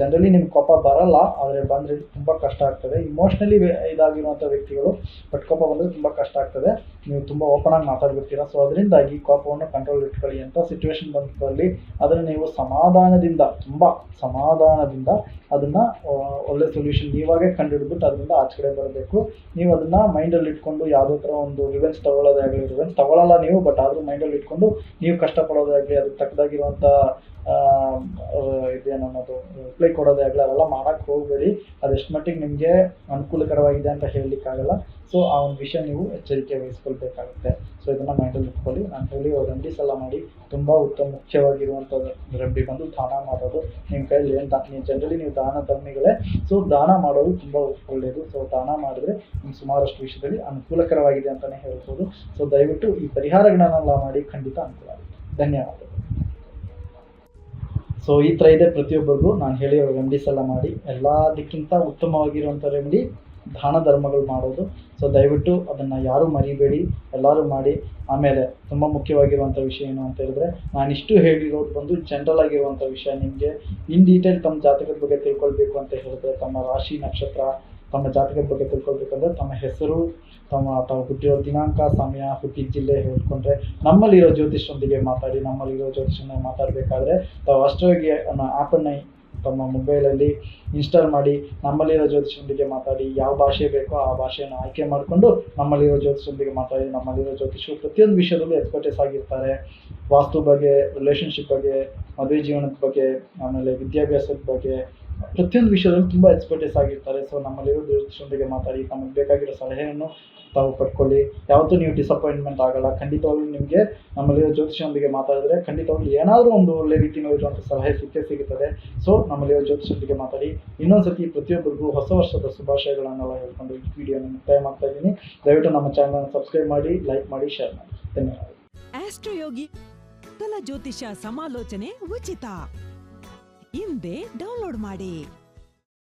S2: ಜನರಲಿ ನಿಮ್ಗೆ ಕೋಪ ಬರಲ್ಲ, ಆದರೆ ಬಂದರೆ ತುಂಬ ಕಷ್ಟ ಆಗ್ತದೆ. ಇಮೋಷ್ನಲಿ ಇದಾಗಿರುವಂಥ ವ್ಯಕ್ತಿಗಳು, ಬಟ್ ಕೋಪ ಬಂದರೆ ತುಂಬ ಕಷ್ಟ ಆಗ್ತದೆ. ನೀವು ತುಂಬ ಓಪನ್ ಆಗಿ ಮಾತಾಡ್ಬಿಡ್ತೀರಾ. ಸೊ ಅದರಿಂದಾಗಿ ಕೋಪವನ್ನು ಕಂಟ್ರೋಲ್ ಇಟ್ಕೊಳ್ಳಿ ಅಂತ ಸಿಚುವೇಶನ್ ಬಂದಲ್ಲಿ ಅದನ್ನು ನೀವು ಸಮಾಧಾನದಿಂದ, ತುಂಬ ಸಮಾಧಾನದಿಂದ ಅದನ್ನು ಒಳ್ಳೆ ಸೊಲ್ಯೂಷನ್ ನೀವಾಗೇ ಕಂಡುಹಿಡ್ಬಿಟ್ಟು ಅದರಿಂದ ಆಚೆ ಕಡೆ ಬರಬೇಕು. ನೀವು ಅದನ್ನು ಮೈಂಡಲ್ಲಿ ಇಟ್ಕೊಂಡು ಯಾವುದೋ ಥರ ಒಂದು ರಿವೆನ್ಸ್ ತಗೊಳ್ಳೋದೇ ಆಗಲಿ ರಿವೆನ್ಸ್ ತಗೊಳ್ಳಲ್ಲ ನೀವು ಬಟ್ ಆದರೂ ಮೈಂಡಲ್ಲಿ ಇಟ್ಕೊಂಡು ನೀವು ಕಷ್ಟಪಡೋದೇ ಆಗಲಿ ಅದಕ್ಕೆ ತಕ್ಕದಾಗಿರುವಂಥ ಇದೇನು ಅನ್ನೋದು ರಿಪ್ಲೈ ಕೊಡೋದೇ ಆಗಲಿ, ಅವೆಲ್ಲ ಮಾಡೋಕ್ಕೆ ಹೋಗಬೇಡಿ. ಅದೆಷ್ಟು ಮಟ್ಟಿಗೆ ನಿಮಗೆ ಅನುಕೂಲಕರವಾಗಿದೆ ಅಂತ ಹೇಳಲಿಕ್ಕಾಗಲ್ಲ ಸೊ ಆ ಒಂದು ವಿಷಯ ನೀವು ಎಚ್ಚರಿಕೆ ವಹಿಸ್ಕೊಳ್ಬೇಕಾಗುತ್ತೆ. ಸೊ ಇದನ್ನು ಮೈಂಡಲ್ಲಿ ಇಟ್ಕೊಳ್ಳಿ. ನಾನು ಹೇಳಿ ರೆಮಿಡೀಸ್ ಸಲ ಮಾಡಿ ತುಂಬ ಉತ್ತಮ ಮುಖ್ಯವಾಗಿರುವಂಥ ರೆಮಿಡಿ ಬಂದು ದಾನ ಮಾಡೋದು. ನಿಮ್ಮ ಕೈಯಲ್ಲಿ ಏನು ದಾ ನೀವು ಜನರಲಿ ನೀವು ದಾನ ಧರ್ಮಿಗಳೇ. ಸೊ ದಾನ ಮಾಡೋದು ತುಂಬ ಒಳ್ಳೆಯದು ಸೊ ದಾನ ಮಾಡಿದ್ರೆ ನಿಮ್ಗೆ ಸುಮಾರಷ್ಟು ವಿಷಯದಲ್ಲಿ ಅನುಕೂಲಕರವಾಗಿದೆ ಅಂತಲೇ ಹೇಳ್ಬೋದು. ಸೊ ದಯವಿಟ್ಟು ಈ ಪರಿಹಾರಗಳನ್ನೆಲ್ಲ ಮಾಡಿ ಖಂಡಿತ ಅನುಕೂಲ ಆಗುತ್ತೆ. ಧನ್ಯವಾದಗಳು. ಸೊ ಈ ಥರ ಇದೆ ಪ್ರತಿಯೊಬ್ಬರಿಗೂ. ನಾನು ಹೇಳಿರೋ ರೆಮಿಡೀಸ್ ಎಲ್ಲ ಮಾಡಿ. ಎಲ್ಲದಕ್ಕಿಂತ ಉತ್ತಮವಾಗಿರುವಂಥ ರೆಮಿಡಿ ದಾನ ಧರ್ಮಗಳು ಮಾಡೋದು. ಸೊ ದಯವಿಟ್ಟು ಅದನ್ನು ಯಾರೂ ಮರಿಬೇಡಿ. ಎಲ್ಲರೂ ಮಾಡಿ. ಆಮೇಲೆ ತುಂಬ ಮುಖ್ಯವಾಗಿರುವಂಥ ವಿಷಯ ಏನು ಅಂತ ಹೇಳಿದ್ರೆ, ನಾನು ಇಷ್ಟು ಹೇಳಿರೋದು ಬಂದು ಜನರಲ್ ಆಗಿರುವಂಥ ವಿಷಯ ನಿಮಗೆ. ಇನ್ ಡೀಟೇಲ್ ತಮ್ಮ ಜಾತಕದ ಬಗ್ಗೆ ತಿಳ್ಕೊಳ್ಬೇಕು ಅಂತ ಹೇಳಿದ್ರೆ, ತಮ್ಮ ರಾಶಿ ನಕ್ಷತ್ರ, ತಮ್ಮ ಜಾತಕದ ಬಗ್ಗೆ ತಿಳ್ಕೊಳ್ಬೇಕಂದ್ರೆ ತಮ್ಮ ಹೆಸರು ತಮ್ಮ ತಾವು ಹುಟ್ಟಿರೋ ದಿನಾಂಕ, ಸಮಯ ಹುಟ್ಟಿದ ಜಿಲ್ಲೆ ಹೇಳ್ಕೊಂಡ್ರೆ ನಮ್ಮಲ್ಲಿರೋ ಜ್ಯೋತಿಷರೊಂದಿಗೆ ಮಾತಾಡಿ ನಮ್ಮಲ್ಲಿರೋ ಜ್ಯೋತಿಷನ ಮಾತಾಡಬೇಕಾದ್ರೆ ತಾವು ಅಷ್ಟೋಗಿ ಅನ್ನೋ ಆ್ಯಪನ್ನು ತಮ್ಮ ಮೊಬೈಲಲ್ಲಿ ಇನ್ಸ್ಟಾಲ್ ಮಾಡಿ ನಮ್ಮಲ್ಲಿರೋ ಜ್ಯೋತಿಷರೊಂದಿಗೆ ಮಾತಾಡಿ, ಯಾವ ಭಾಷೆ ಬೇಕೋ ಆ ಭಾಷೆಯನ್ನು ಆಯ್ಕೆ ಮಾಡಿಕೊಂಡು ನಮ್ಮಲ್ಲಿರೋ ಜ್ಯೋತಿಷರೊಂದಿಗೆ ಮಾತಾಡಿ ನಮ್ಮಲ್ಲಿರೋ ಜ್ಯೋತಿಷರು ಪ್ರತಿಯೊಂದು ವಿಷಯದಲ್ಲೂ ಎಕ್ಸ್ಪರ್ಟೇಸ್ ಆಗಿರ್ತಾರೆ ವಾಸ್ತು ಬಗ್ಗೆ ರಿಲೇಷನ್ಶಿಪ್ ಬಗ್ಗೆ, ಮದುವೆ ಜೀವನದ ಬಗ್ಗೆ, ಆಮೇಲೆ ವಿದ್ಯಾಭ್ಯಾಸದ ಬಗ್ಗೆ ಪ್ರತಿಯೊಂದು ವಿಷಯದಲ್ಲೂ ತುಂಬ ಎಕ್ಸ್ಪರ್ಟೈಸ್ ಆಗಿರ್ತಾರೆ. ಸೊ ನಮ್ಮಲ್ಲಿರೋ ಜ್ಯೋತಿಷರೊಂದಿಗೆ ಮಾತಾಡಿ, ತಮಗೆ ಬೇಕಾಗಿರೋ ಸಲಹೆಯನ್ನು ತಾವು ಪಡ್ಕೊಳ್ಳಿ. ಯಾವತ್ತೂ ನೀವು ಡಿಸಪಾಯಿಂಟ್ಮೆಂಟ್ ಆಗಲ್ಲ. ಖಂಡಿತವಾಗ್ಲೂ ನಿಮಗೆ ನಮ್ಮಲ್ಲಿರೋ ಜ್ಯೋತಿಷ್ಯೊಂದಿಗೆ ಮಾತಾಡಿದ್ರೆ ಖಂಡಿತವಾಗ್ಲೂ ಏನಾದರೂ ಒಂದು ಒಳ್ಳೆ ರೀತಿಯಲ್ಲಿರುವಂಥ ಸಲಹೆ ಸಿಕ್ಕೇ ಸಿಗುತ್ತದೆ. ಸೊ ನಮ್ಮಲ್ಲಿರೋ ಜ್ಯೋತಿಷ್ಯೊಂದಿಗೆ ಮಾತಾಡಿ. ಇನ್ನೊಂದು ಸತಿ ಪ್ರತಿಯೊಬ್ಬರಿಗೂ ಹೊಸ ವರ್ಷದ ಶುಭಾಶಯಗಳನ್ನೆಲ್ಲ ಹೇಳ್ಕೊಂಡು ಈ ವಿಡಿಯೋನ ಮುಕ್ತಾಯ ಮಾಡ್ತಾ ಇದ್ದೀನಿ. ದಯವಿಟ್ಟು ನಮ್ಮ ಚಾನಲ್ನ ಸಬ್ಸ್ಕ್ರೈಬ್ ಮಾಡಿ ಲೈಕ್ ಮಾಡಿ ಶೇರ್ ಮಾಡಿ. ಧನ್ಯವಾದ
S1: ಆಸ್ಟ್ರೋಯೋಗಿ ಜ್ಯೋತಿಷ ಸಮಾಲೋಚನೆ ಉಚಿತ ಹಿಂದೆ ಡೌನ್ಲೋಡ್ ಮಾಡಿ.